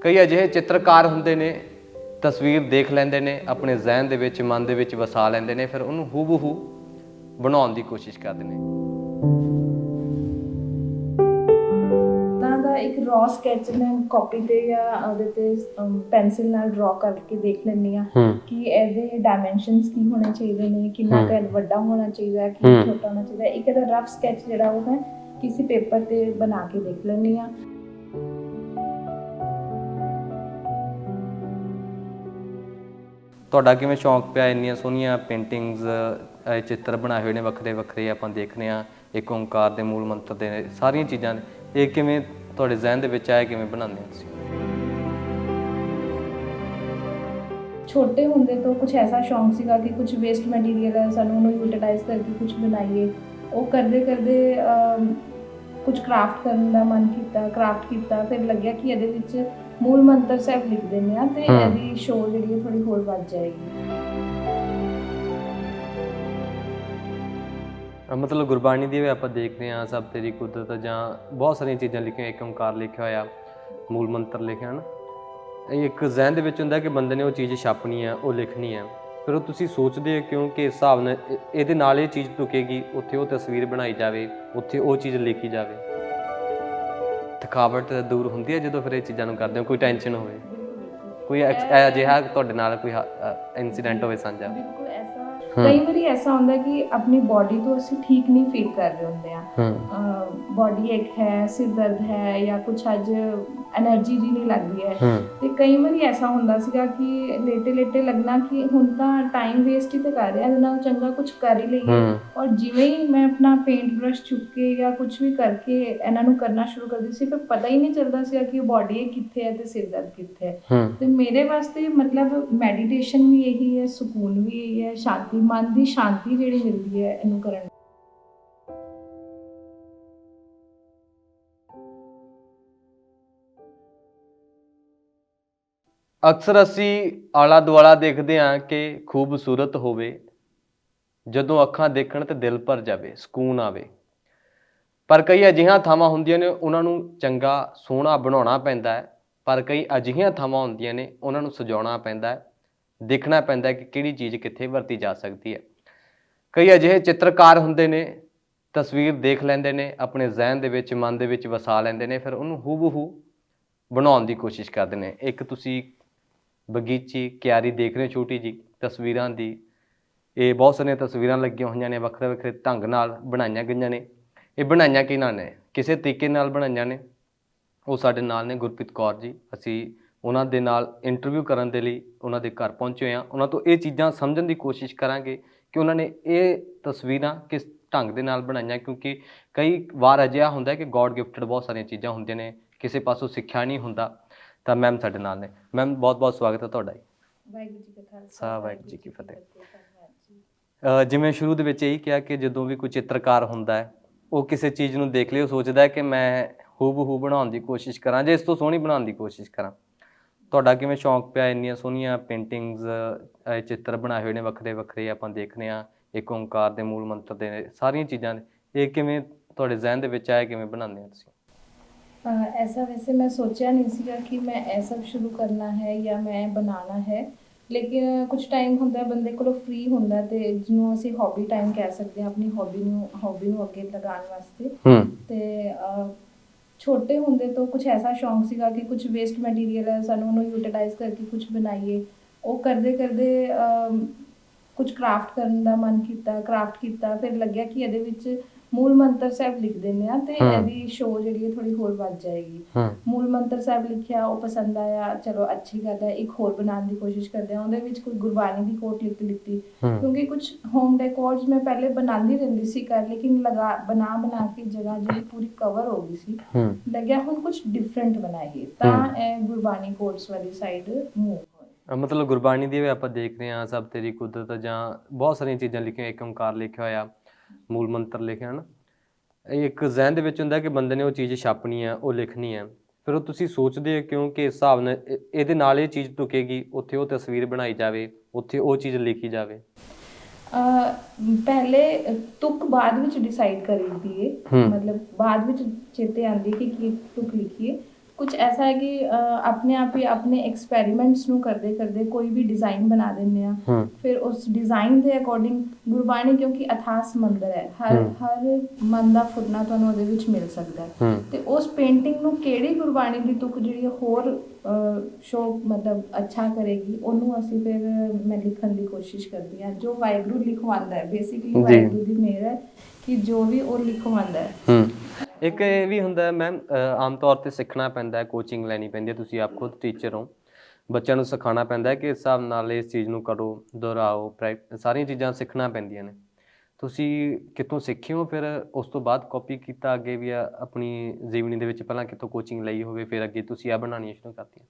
ਕਈ ਅਜਿਹੇ ਚਿੱਤਰਕਾਰ ਹੁੰਦੇ ਨੇ ਤਸਵੀਰ ਦੇਖ ਲੈਂਦੇ ਨੇ ਆਪਣੇ ਜ਼ਿਹਨ ਦੇ ਵਿੱਚ ਮਨ ਦੇ ਵਿੱਚ ਵਸਾ ਲੈਂਦੇ ਨੇ ਫਿਰ ਉਹਨੂੰ ਹੂਬਹੂ ਬਣਾਉਣ ਦੀ ਕੋਸ਼ਿਸ਼ ਕਰਦੇ ਨੇ। ਤਾਂ ਦਾ ਇੱਕ ਰॉ ਸਕੈਚ ਮੈਂ ਕਾਪੀ ਤੇ ਜਾਂ ਉਹਦੇ ਤੇ ਪੈਨਸਿਲ ਨਾਲ ਡਰਾ ਕਰਕੇ ਦੇਖ ਲੈਂਦੀ ਆ ਕਿ ਇਹਦੇ ਡਾਈਮੈਂਸ਼ਨਸ ਕੀ ਹੋਣੇ ਚਾਹੀਦੇ ਨੇ ਕਿੰਨਾ ਕੁ ਵੱਡਾ ਹੋਣਾ ਚਾਹੀਦਾ ਹੈ। ਕਿ ਹਮ। ਛੋਟਾ ਹੋਣਾ ਚਾਹੀਦਾ। ਹੈ ਇੱਕ ਇਹਦਾ ਰਫ ਸਕੈਚ ਜਿਹੜਾ ਉਹ ਮੈਂ ਕਿਸੇ ਪੇਪਰ ਤੇ ਬਣਾ ਕੇ ਦੇਖ ਲੈਂਦੀ ਆ ਤੁਹਾਡਾ ਕਿਵੇਂ ਸ਼ੌਂਕ ਪਿਆ? ਇੰਨੀਆਂ ਸੋਹਣੀਆਂ ਪੇਂਟਿੰਗਸ ਚਿੱਤਰ ਬਣਾਏ ਹੋਏ ਨੇ, ਵੱਖਰੇ ਵੱਖਰੇ ਆਪਾਂ ਦੇਖਨੇ ਆ ਇੱਕ ਓੰਕਾਰ ਦੇ ਮੂਲ ਮੰਤਰ ਦੇ ਸਾਰੀਆਂ ਚੀਜ਼ਾਂ ਇਹ ਕਿਵੇਂ ਤੁਹਾਡੇ ਜ਼ਿਹਨ ਦੇ ਵਿੱਚ ਆਇਆ, ਕਿਵੇਂ ਬਣਾਉਂਦੇ ਹੋ ਤੁਸੀਂ? ਛੋਟੇ ਹੁੰਦੇ ਤੋਂ ਕੁਝ ਐਸਾ ਸ਼ੌਂਕ ਸੀਗਾ ਕਿ ਕੁਝ ਵੇਸਟ ਮਟੀਰੀਅਲ ਹੈ ਸਾਨੂੰ ਉਹਨੂੰ ਯੂਟਿਲਾਈਜ਼ ਕਰਕੇ ਕੁਝ ਬਣਾਈਏ। ਉਹ ਕਰਦੇ ਕਰਦੇ ਕੁਝ ਕਰਾਫਟ ਕਰਨ ਦਾ ਮਨ ਕੀਤਾ ਕਰਾਫਟ ਕੀਤਾ। ਫਿਰ ਲੱਗਿਆ ਕਿ ਇਹਦੇ ਵਿੱਚ ਮੂਲ ਮੰਤਰ ਸਾਹਿਬ ਲਿਖ ਦਿੰਦੇ ਆ ਤੇ। ਇਹਦੀ ਸ਼ੋਅ ਜਿਹੜੀ ਹੈ ਥੋੜੀ ਹੋਰ ਵੱਧ ਜਾਏਗੀ। ਮਤਲਬ ਗੁਰਬਾਣੀ ਦੀ ਵੀ ਆਪਾਂ ਦੇਖਦੇ ਹਾਂ ਸਭ ਤੇਰੀ ਕੁਦਰਤ ਜਾਂ ਬਹੁਤ ਸਾਰੀਆਂ ਚੀਜ਼ਾਂ ਲਿਖੀਆਂ ਇੱਕ ਓੰਕਾਰ ਲਿਖਿਆ ਹੋਇਆ ਮੂਲ ਮੰਤਰ ਲਿਖਿਆ ਨਾ ਇਹ ਇੱਕ ਜ਼ਿਹਨ ਦੇ ਵਿੱਚ ਹੁੰਦਾ ਕਿ ਬੰਦੇ ਨੇ ਉਹ ਚੀਜ਼ ਛਾਪਣੀ ਹੈ ਉਹ ਲਿਖਣੀ ਹੈ। ਫਿਰ ਉਹ ਤੁਸੀਂ ਸੋਚਦੇ ਹੋ ਕਿਉਂਕਿ ਇਸ ਹਿਸਾਬ ਨਾਲ ਇਹ- ਇਹਦੇ ਨਾਲ ਇਹ ਚੀਜ਼ ਟੁਕੇਗੀ ਉੱਥੇ ਉਹ ਤਸਵੀਰ ਬਣਾਈ ਜਾਵੇ ਉੱਥੇ ਉਹ ਚੀਜ਼ ਲਿਖੀ ਜਾਵੇ? ਥਕਾਵਟ ਦੂਰ ਹੁੰਦੀ ਹੈ ਜਦੋਂ ਫਿਰ ਇਹ ਚੀਜ਼ਾਂ ਨੂੰ ਕਰਦੇ ਹੋ ਕੋਈ ਟੈਨਸ਼ਨ ਹੋਵੇ ਕੋਈ ਅਜਿਹਾ ਤੁਹਾਡੇ ਨਾਲ ਕੋਈ ਇਨਸੀਡੈਂਟ ਹੋਵੇ ਸਾਂਝਾ ਬਿਲਕੁਲ ਐਸਾ। ਕਈ ਵਾਰੀ ਐਸਾ ਹੁੰਦਾ ਕਿ ਆਪਣੀ ਬਾਡੀ ਤੋਂ ਅਸੀਂ ਠੀਕ ਨਹੀਂ ਫੀਲ ਕਰ ਰਹੇ ਹੁੰਦੇ ਆ। ਬਾਡੀ ਇੱਕ ਹੈ ਸਿਰ ਦਰਦ ਹੈ ਜਾਂ ਕੁਝ ਅੱਜ એનર્ਜੀ ਜੀ ਨਹੀਂ ਲੱਗਦੀ ਹੈ। ਤੇ ਕਈ ਵਾਰੀ ਐਸਾ ਹੁੰਦਾ ਸੀਗਾ ਕਿ ਲੇਟੇ ਲੇਟੇ ਲੱਗਣਾ ਕਿ ਹੁਣ ਤਾਂ ਟਾਈਮ ਵੇਸਟ ਹੀ ਤੇ ਕਰ ਰਿਹਾ ਇਹਦੇ ਨਾਲ ਚੰਗਾ ਕੁਝ ਕਰ ਹੀ ਲਈਏ। ਔਰ ਜਿਵੇਂ ਹੀ ਮੈਂ ਆਪਣਾ ਪੇਂਟ ਬ੍ਰਸ਼ ਚੁੱਕ ਕੇ ਜਾਂ ਕੁਝ ਵੀ ਕਰਕੇ ਇਹਨਾਂ ਨੂੰ ਕਰਨਾ ਸ਼ੁਰੂ ਕਰਦੀ ਸੀ ਫਿਰ ਪਤਾ ਹੀ ਨਹੀਂ ਚੱਲਦਾ ਸੀਗਾ ਕਿ ਬਾਡੀ ਕਿੱਥੇ ਹੈ ਤੇ ਸਿਰ ਦਰਦ ਕਿੱਥੇ ਹੈ। ਤੇ ਮੇਰੇ ਵਾਸਤੇ ਮਤਲਬ ਮੈਡੀਟੇਸ਼ਨ ਵੀ ਇਹੀ ਹੈ ਸਕੂਨ ਵੀ ਇਹੀ ਹੈ ਸ਼ਾਂਤੀ ਮਨ ਦੀ ਸ਼ਾਂਤੀ ਜਿਹੜੀ ਮਿਲਦੀ ਹੈ, ਇਹਨੂੰ ਕਰਨ ਅਕਸਰ ਅਸੀਂ ਆਲਾ ਦੁਆਲਾ ਦੇਖਦੇ ਹਾਂ ਕਿ ਖੂਬਸੂਰਤ ਹੋਵੇ, ਜਦੋਂ ਅੱਖਾਂ ਦੇਖਣ ਤੇ ਦਿਲ ਭਰ ਜਾਵੇ, ਸਕੂਨ ਆਵੇ। ਪਰ ਕਈ ਅਜਿਹੀਆਂ ਥਾਵਾਂ ਹੁੰਦੀਆਂ ਨੇ, ਉਹਨਾਂ ਨੂੰ ਚੰਗਾ, ਸੋਹਣਾ ਬਣਾਉਣਾ ਪੈਂਦਾ ਹੈ। ਪਰ ਕਈ ਅਜਿਹੀਆਂ ਥਾਵਾਂ ਹੁੰਦੀਆਂ ਨੇ, ਉਹਨਾਂ ਨੂੰ ਸਜਾਉਣਾ ਪੈਂਦਾ ਹੈ। ਦੇਖਣਾ ਪੈਂਦਾ ਕਿ ਕਿਹੜੀ ਚੀਜ਼ ਕਿੱਥੇ ਵਰਤੀ ਜਾ ਸਕਦੀ ਹੈ। ਕਈ ਅਜਿਹੇ ਚਿੱਤਰਕਾਰ ਹੁੰਦੇ ਨੇ, ਤਸਵੀਰ ਦੇਖ ਲੈਂਦੇ ਨੇ, ਆਪਣੇ ਜ਼ਿਹਨ ਦੇ ਵਿੱਚ, ਮਨ ਦੇ ਵਿੱਚ ਵਸਾ ਲੈਂਦੇ ਨੇ, ਫਿਰ ਉਹਨੂੰ ਹੂਬਹੂ ਬਣਾਉਣ ਦੀ ਕੋਸ਼ਿਸ਼ ਕਰਦੇ ਨੇ। ਇੱਕ ਤੁਸੀਂ ਬਗੀਚੀ, ਕਿਆਰੀ ਦੇਖ ਰਹੇ ਹੋ ਛੋਟੀ ਜੀ ਤਸਵੀਰਾਂ ਦੀ। ਇਹ ਬਹੁਤ ਸਾਰੀਆਂ ਤਸਵੀਰਾਂ ਲੱਗੀਆਂ ਹੋਈਆਂ ਨੇ, ਵੱਖਰੇ ਵੱਖਰੇ ਢੰਗ ਨਾਲ ਬਣਾਈਆਂ ਗਈਆਂ ਨੇ। ਇਹ ਬਣਾਈਆਂ ਕਿਹਨਾਂ ਨੇ? ਕਿਸੇ ਤਰੀਕੇ ਨਾਲ ਬਣਾਈਆਂ ਨੇ। ਉਹ ਸਾਡੇ ਨਾਲ ਨੇ ਗੁਰਪ੍ਰੀਤ ਕੌਰ ਜੀ। ਅਸੀਂ ਉਹਨਾਂ ਦੇ ਨਾਲ ਇੰਟਰਵਿਊ ਕਰਨ ਦੇ ਲਈ ਉਹਨਾਂ ਦੇ ਘਰ ਪਹੁੰਚੇ ਹਾਂ। ਉਹਨਾਂ ਤੋਂ ਇਹ ਚੀਜ਼ਾਂ ਸਮਝਣ ਦੀ ਕੋਸ਼ਿਸ਼ ਕਰਾਂਗੇ ਕਿ ਉਹਨਾਂ ਨੇ ਇਹ ਤਸਵੀਰਾਂ ਕਿਸ ਢੰਗ ਦੇ ਨਾਲ ਬਣਾਈਆਂ ਕਿਉਂਕਿ ਕਈ ਵਾਰ ਅਜਿਹਾ ਹੁੰਦਾ ਹੈ ਕਿ ਗੋਡ ਗਿਫਟਡ ਬਹੁਤ ਸਾਰੀਆਂ ਚੀਜ਼ਾਂ ਹੁੰਦੀਆਂ ਨੇ ਕਿਸੇ ਪਾਸੋਂ ਸਿੱਖਿਆ ਨਹੀਂ ਹੁੰਦਾ। ਤਾਂ ਮੈਮ ਸਾਡੇ ਨਾਲ ਨੇ। ਮੈਮ ਬਹੁਤ ਬਹੁਤ ਸਵਾਗਤ ਹੈ ਤੁਹਾਡਾ ਜੀ। ਵਾਹਿਗੁਰੂ ਜੀ ਕਾ ਖਾਲਸਾ ਵਾਹਿਗੁਰੂ ਜੀ ਕੀ ਫਤਿਹ। ਜਿਵੇਂ ਸ਼ੁਰੂ ਦੇ ਵਿੱਚ ਇਹੀ ਕਿਹਾ ਕਿ ਜਦੋਂ ਵੀ ਕੋਈ ਚਿੱਤਰਕਾਰ ਹੁੰਦਾ ਹੈ ਉਹ ਕਿਸੇ ਚੀਜ਼ ਨੂੰ ਦੇਖ ਉਹ ਸੋਚਦਾ ਹੈ ਕਿ ਮੈਂ ਹੂਬਹੂ ਬਣਾਉਣ ਦੀ ਕੋਸ਼ਿਸ਼ ਕਰਾਂ ਜੇ ਇਸ ਤੋਂ ਸੋਹਣੀ ਬਣਾਉਣ ਦੀ ਕੋਸ਼ਿਸ਼ ਕਰਾਂ। ਤੁਹਾਡਾ ਕਿਵੇਂ ਸ਼ੌਂਕ ਪਿਆ? ਇੰਨੀਆਂ ਸੋਹਣੀਆਂ ਪੇਂਟਿੰਗਸ ਚਿੱਤਰ ਬਣਾਏ ਹੋਏ ਨੇ ਵੱਖਰੇ ਵੱਖਰੇ ਆਪਾਂ ਦੇਖਨੇ ਆ ਇੱਕ ਓੰਕਾਰ ਦੇ ਮੂਲ ਮੰਤਰ ਦੇ ਸਾਰੀਆਂ ਚੀਜ਼ਾਂ ਇਹ ਕਿਵੇਂ ਤੁਹਾਡੇ ਜ਼ਿਹਨ ਦੇ ਵਿੱਚ ਆਇਆ ਕਿਵੇਂ ਬਣਾਉਂਦੇ ਹੋ ਤੁਸੀਂ? ਐਸਾ ਵੈਸੇ ਮੈਂ ਸੋਚਿਆ ਨਹੀਂ ਸੀਗਾ ਕਿ ਮੈਂ ਇਹ ਸਭ ਸ਼ੁਰੂ ਕਰਨਾ ਹੈ ਜਾਂ ਮੈਂ ਬਣਾਉਣਾ ਹੈ। ਲੇਕਿਨ ਕੁਝ ਟਾਈਮ ਹੁੰਦਾ ਬੰਦੇ ਕੋਲੋਂ ਫ੍ਰੀ ਹੁੰਦਾ ਤੇ ਜਿਹਨੂੰ ਅਸੀਂ ਹੌਬੀ ਟਾਈਮ ਕਹਿ ਸਕਦੇ ਹਾਂ ਆਪਣੀ ਹੌਬੀ ਨੂੰ ਹੌਬੀ ਨੂੰ ਅੱਗੇ ਲਗਾਉਣ ਵਾਸਤੇ। ਤੇ ਛੋਟੇ ਹੁੰਦੇ ਤੋਂ ਕੁਝ ਐਸਾ ਸ਼ੌਂਕ ਸੀਗਾ ਕਿ ਕੁਝ ਵੇਸਟ ਮਟੀਰੀਅਲ ਹੈ ਸਾਨੂੰ ਉਹਨੂੰ ਯੂਟਿਲਾਈਜ਼ ਕਰਕੇ ਕੁਝ ਬਣਾਈਏ। ਉਹ ਕਰਦੇ ਕਰਦੇ ਕੁਝ ਕਰਾਫਟ ਕਰਨ ਦਾ ਮਨ ਕੀਤਾ ਕਰਾਫਟ ਕੀਤਾ, ਫਿਰ ਲੱਗਿਆ ਕਿ ਇਹਦੇ ਵਿੱਚ ਮੂਲ ਮੰਤਰ ਸਾਹਿਬ ਲਿਖ ਦਿੰਦੇ ਆ ਤੇ। ਇਹਦੀ ਸ਼ੋਅ ਜਿਹੜੀ ਹੈ ਥੋੜੀ ਹੋਰ ਵੱਧ ਜਾਏਗੀ। ਮੂਲ ਮੰਤਰ ਸਾਹਿਬ ਲਿਖਿਆ ਉਹ ਪਸੰਦ ਆਇਆ ਚਲੋ ਅੱਛੀ ਗੱਲ ਹੈ ਇੱਕ ਹੋਰ ਬਣਾਉਣ ਦੀ ਕੋਸ਼ਿਸ਼ ਕਰਦੇ ਆ ਉਹਦੇ ਵਿੱਚ ਕੋਈ ਗੁਰਬਾਣੀ ਦੀ ਕੋਟ ਲਿਖ ਲਿੱਤੀ ਹੂੰ। ਕਿਉਂਕਿ ਕੁਝ ਹੋਮ ਡੈਕੋਰਸ ਮੈਂ ਪਹਿਲੇ ਬਣਾਉਂਦੀ ਰਹਿੰਦੀ ਸੀ ਕਰ ਲੇਕਿਨ ਲਗਾ ਬਣਾ ਬਣਾ ਕੇ ਜਗ੍ਹਾ ਜਿਹੜੀ ਪੂਰੀ ਕਵਰ ਹੋ ਗਈ ਸੀ ਲੱਗਿਆ ਹੁਣ ਕੁਝ ਡਿਫਰੈਂਟ ਬਣਾਈਏ ਤਾਂ। ਇਹ ਗੁਰਬਾਣੀ ਕੋਟਸ ਵਾਲੀ ਸਾਈਡ ਮੂਵ ਮਤਲਬ ਗੁਰਬਾਣੀ ਦੀ ਵੀ ਆਪਾਂ ਦੇਖ ਰਹੇ ਹਾਂ ਸਭ ਤੇਰੀ ਕੁਦਰਤ ਜਾਂ ਬਹੁਤ ਸਾਰੀਆਂ ਚੀਜ਼ਾਂ ਲਿਖੀਆਂ ਇੱਕ ਓੰਕਾਰ ਲਿਖਿਆ ਹੋਇਆ ਮੂਲ ਮੰਤਰ ਲਿਖਿਆ ਨਾ ਇਹ ਇੱਕ ਜ਼ਿਹਨ ਦੇ ਵਿੱਚ ਹੁੰਦਾ ਕਿ ਬੰਦੇ ਨੇ ਉਹ ਚੀਜ਼ ਛਾਪਣੀ ਹੈ ਉਹ ਲਿਖਣੀ ਹੈ। ਫਿਰ ਉਹ ਤੁਸੀਂ ਸੋਚਦੇ ਹੋ ਕਿਉਂਕਿ ਇਸ ਹਿਸਾਬ ਨਾਲ ਇਹ- ਇਹਦੇ ਨਾਲ ਇਹ ਚੀਜ਼ ਟੁਕੇਗੀ ਉੱਥੇ ਉਹ ਤਸਵੀਰ ਬਣਾਈ ਜਾਵੇ ਉੱਥੇ ਉਹ ਚੀਜ਼ ਲਿਖੀ ਜਾਵੇ? ਅਹ ਪਹਿਲੇ ਤੁਕ ਬਾਅਦ ਵਿੱਚ ਡਿਸਾਈਡ ਕਰੀਦੀ ਏ। ਹਮ। ਮਤਲਬ ਬਾਅਦ ਵਿੱਚ ਚੇਤੇ ਆਂਦੀ ਕਿ ਕੀ ਤੁਕ ਲਿਖੀਏ ਕੁਝ ਐਸਾ ਹੈ ਕਿ ਆਪਣੇ ਆਪ ਹੀ ਆਪਣੇ ਐਕਸਪੈਰੀਮੈਂਟਸ ਨੂੰ ਕਰਦੇ ਕਰਦੇ ਕੋਈ ਵੀ ਡਿਜ਼ਾਈਨ ਬਣਾ ਦਿੰਦੇ ਆ ਫਿਰ ਉਸ ਡਿਜ਼ਾਈਨ ਦੇ ਅਕੋਰਡਿੰਗ ਗੁਰਬਾਣੀ ਕਿਉਂਕਿ ਅਥਾਹ ਸਮੁੰਦਰ ਹੈ। ਹਰ। ਹਰ ਮਨ ਦਾ ਫੁਰਨਾ ਤੁਹਾਨੂੰ ਉਹਦੇ ਵਿੱਚ ਮਿਲ ਸਕਦਾ ਹੈ। ਤੇ ਉਸ ਪੇਂਟਿੰਗ ਨੂੰ ਕਿਹੜੀ ਗੁਰਬਾਣੀ ਦੀ ਤੁਕ ਜਿਹੜੀ ਹੋਰ ਸ਼ੋ ਮਤਲਬ ਅੱਛਾ ਕਰੇਗੀ ਉਹਨੂੰ ਅਸੀਂ ਫਿਰ ਮੈਂ ਲਿਖਣ ਦੀ ਕੋਸ਼ਿਸ਼ ਕਰਦੀ ਹਾਂ। ਜੋ ਵਾਹਿਗੁਰੂ ਲਿਖਵਾਉਂਦਾ ਹੈ ਬੇਸਿਕਲੀ ਜੀ। ਵਾਹਿਗੁਰੂ ਦੀ ਮਿਹਰ ਹੈ ਕਿ ਜੋ ਵੀ ਉਹ ਲਿਖਵਾਉਂਦਾ ਹੂੰ। ਇੱਕ ਇਹ ਵੀ ਹੁੰਦਾ ਮੈਮ ਆਮ ਤੌਰ ਤੇ ਸਿੱਖਣਾ ਪੈਂਦਾ ਹੈ ਕੋਚਿੰਗ ਲੈਣੀ ਪੈਂਦੀ ਹੈ, ਤੁਸੀਂ ਆਪ ਖੁਦ ਟੀਚਰ ਹੋ। ਬੱਚਿਆਂ ਨੂੰ ਸਿਖਾਉਣਾ ਪੈਂਦਾ ਹੈ ਕਿ ਇਸ ਹਿਸਾਬ ਨਾਲ ਇਸ ਚੀਜ਼ ਨੂੰ ਕਰੋ, ਦੁਹਰਾਓ ਪ੍ਰੈਕ- ਸਾਰੀਆਂ ਚੀਜ਼ਾਂ ਸਿੱਖਣਾ ਪੈਂਦੀਆਂ ਨੇ। ਤੁਸੀਂ ਕਿੱਥੋਂ ਸਿੱਖੇ ਹੋ ਫਿਰ? ਉਸ ਤੋਂ ਬਾਅਦ ਕਾਪੀ ਕੀਤਾ ਅੱਗੇ ਵੀ ਆ ਆਪਣੀ ਜੀਵਨੀ ਦੇ ਵਿੱਚ, ਪਹਿਲਾਂ ਕਿੱਥੋਂ ਕੋਚਿੰਗ ਲਈ ਹੋਵੇ, ਫਿਰ ਅੱਗੇ ਤੁਸੀਂ ਆ ਬਣਾਉਣੀਆਂ ਸ਼ੁਰੂ ਕਰਤੀਆਂ।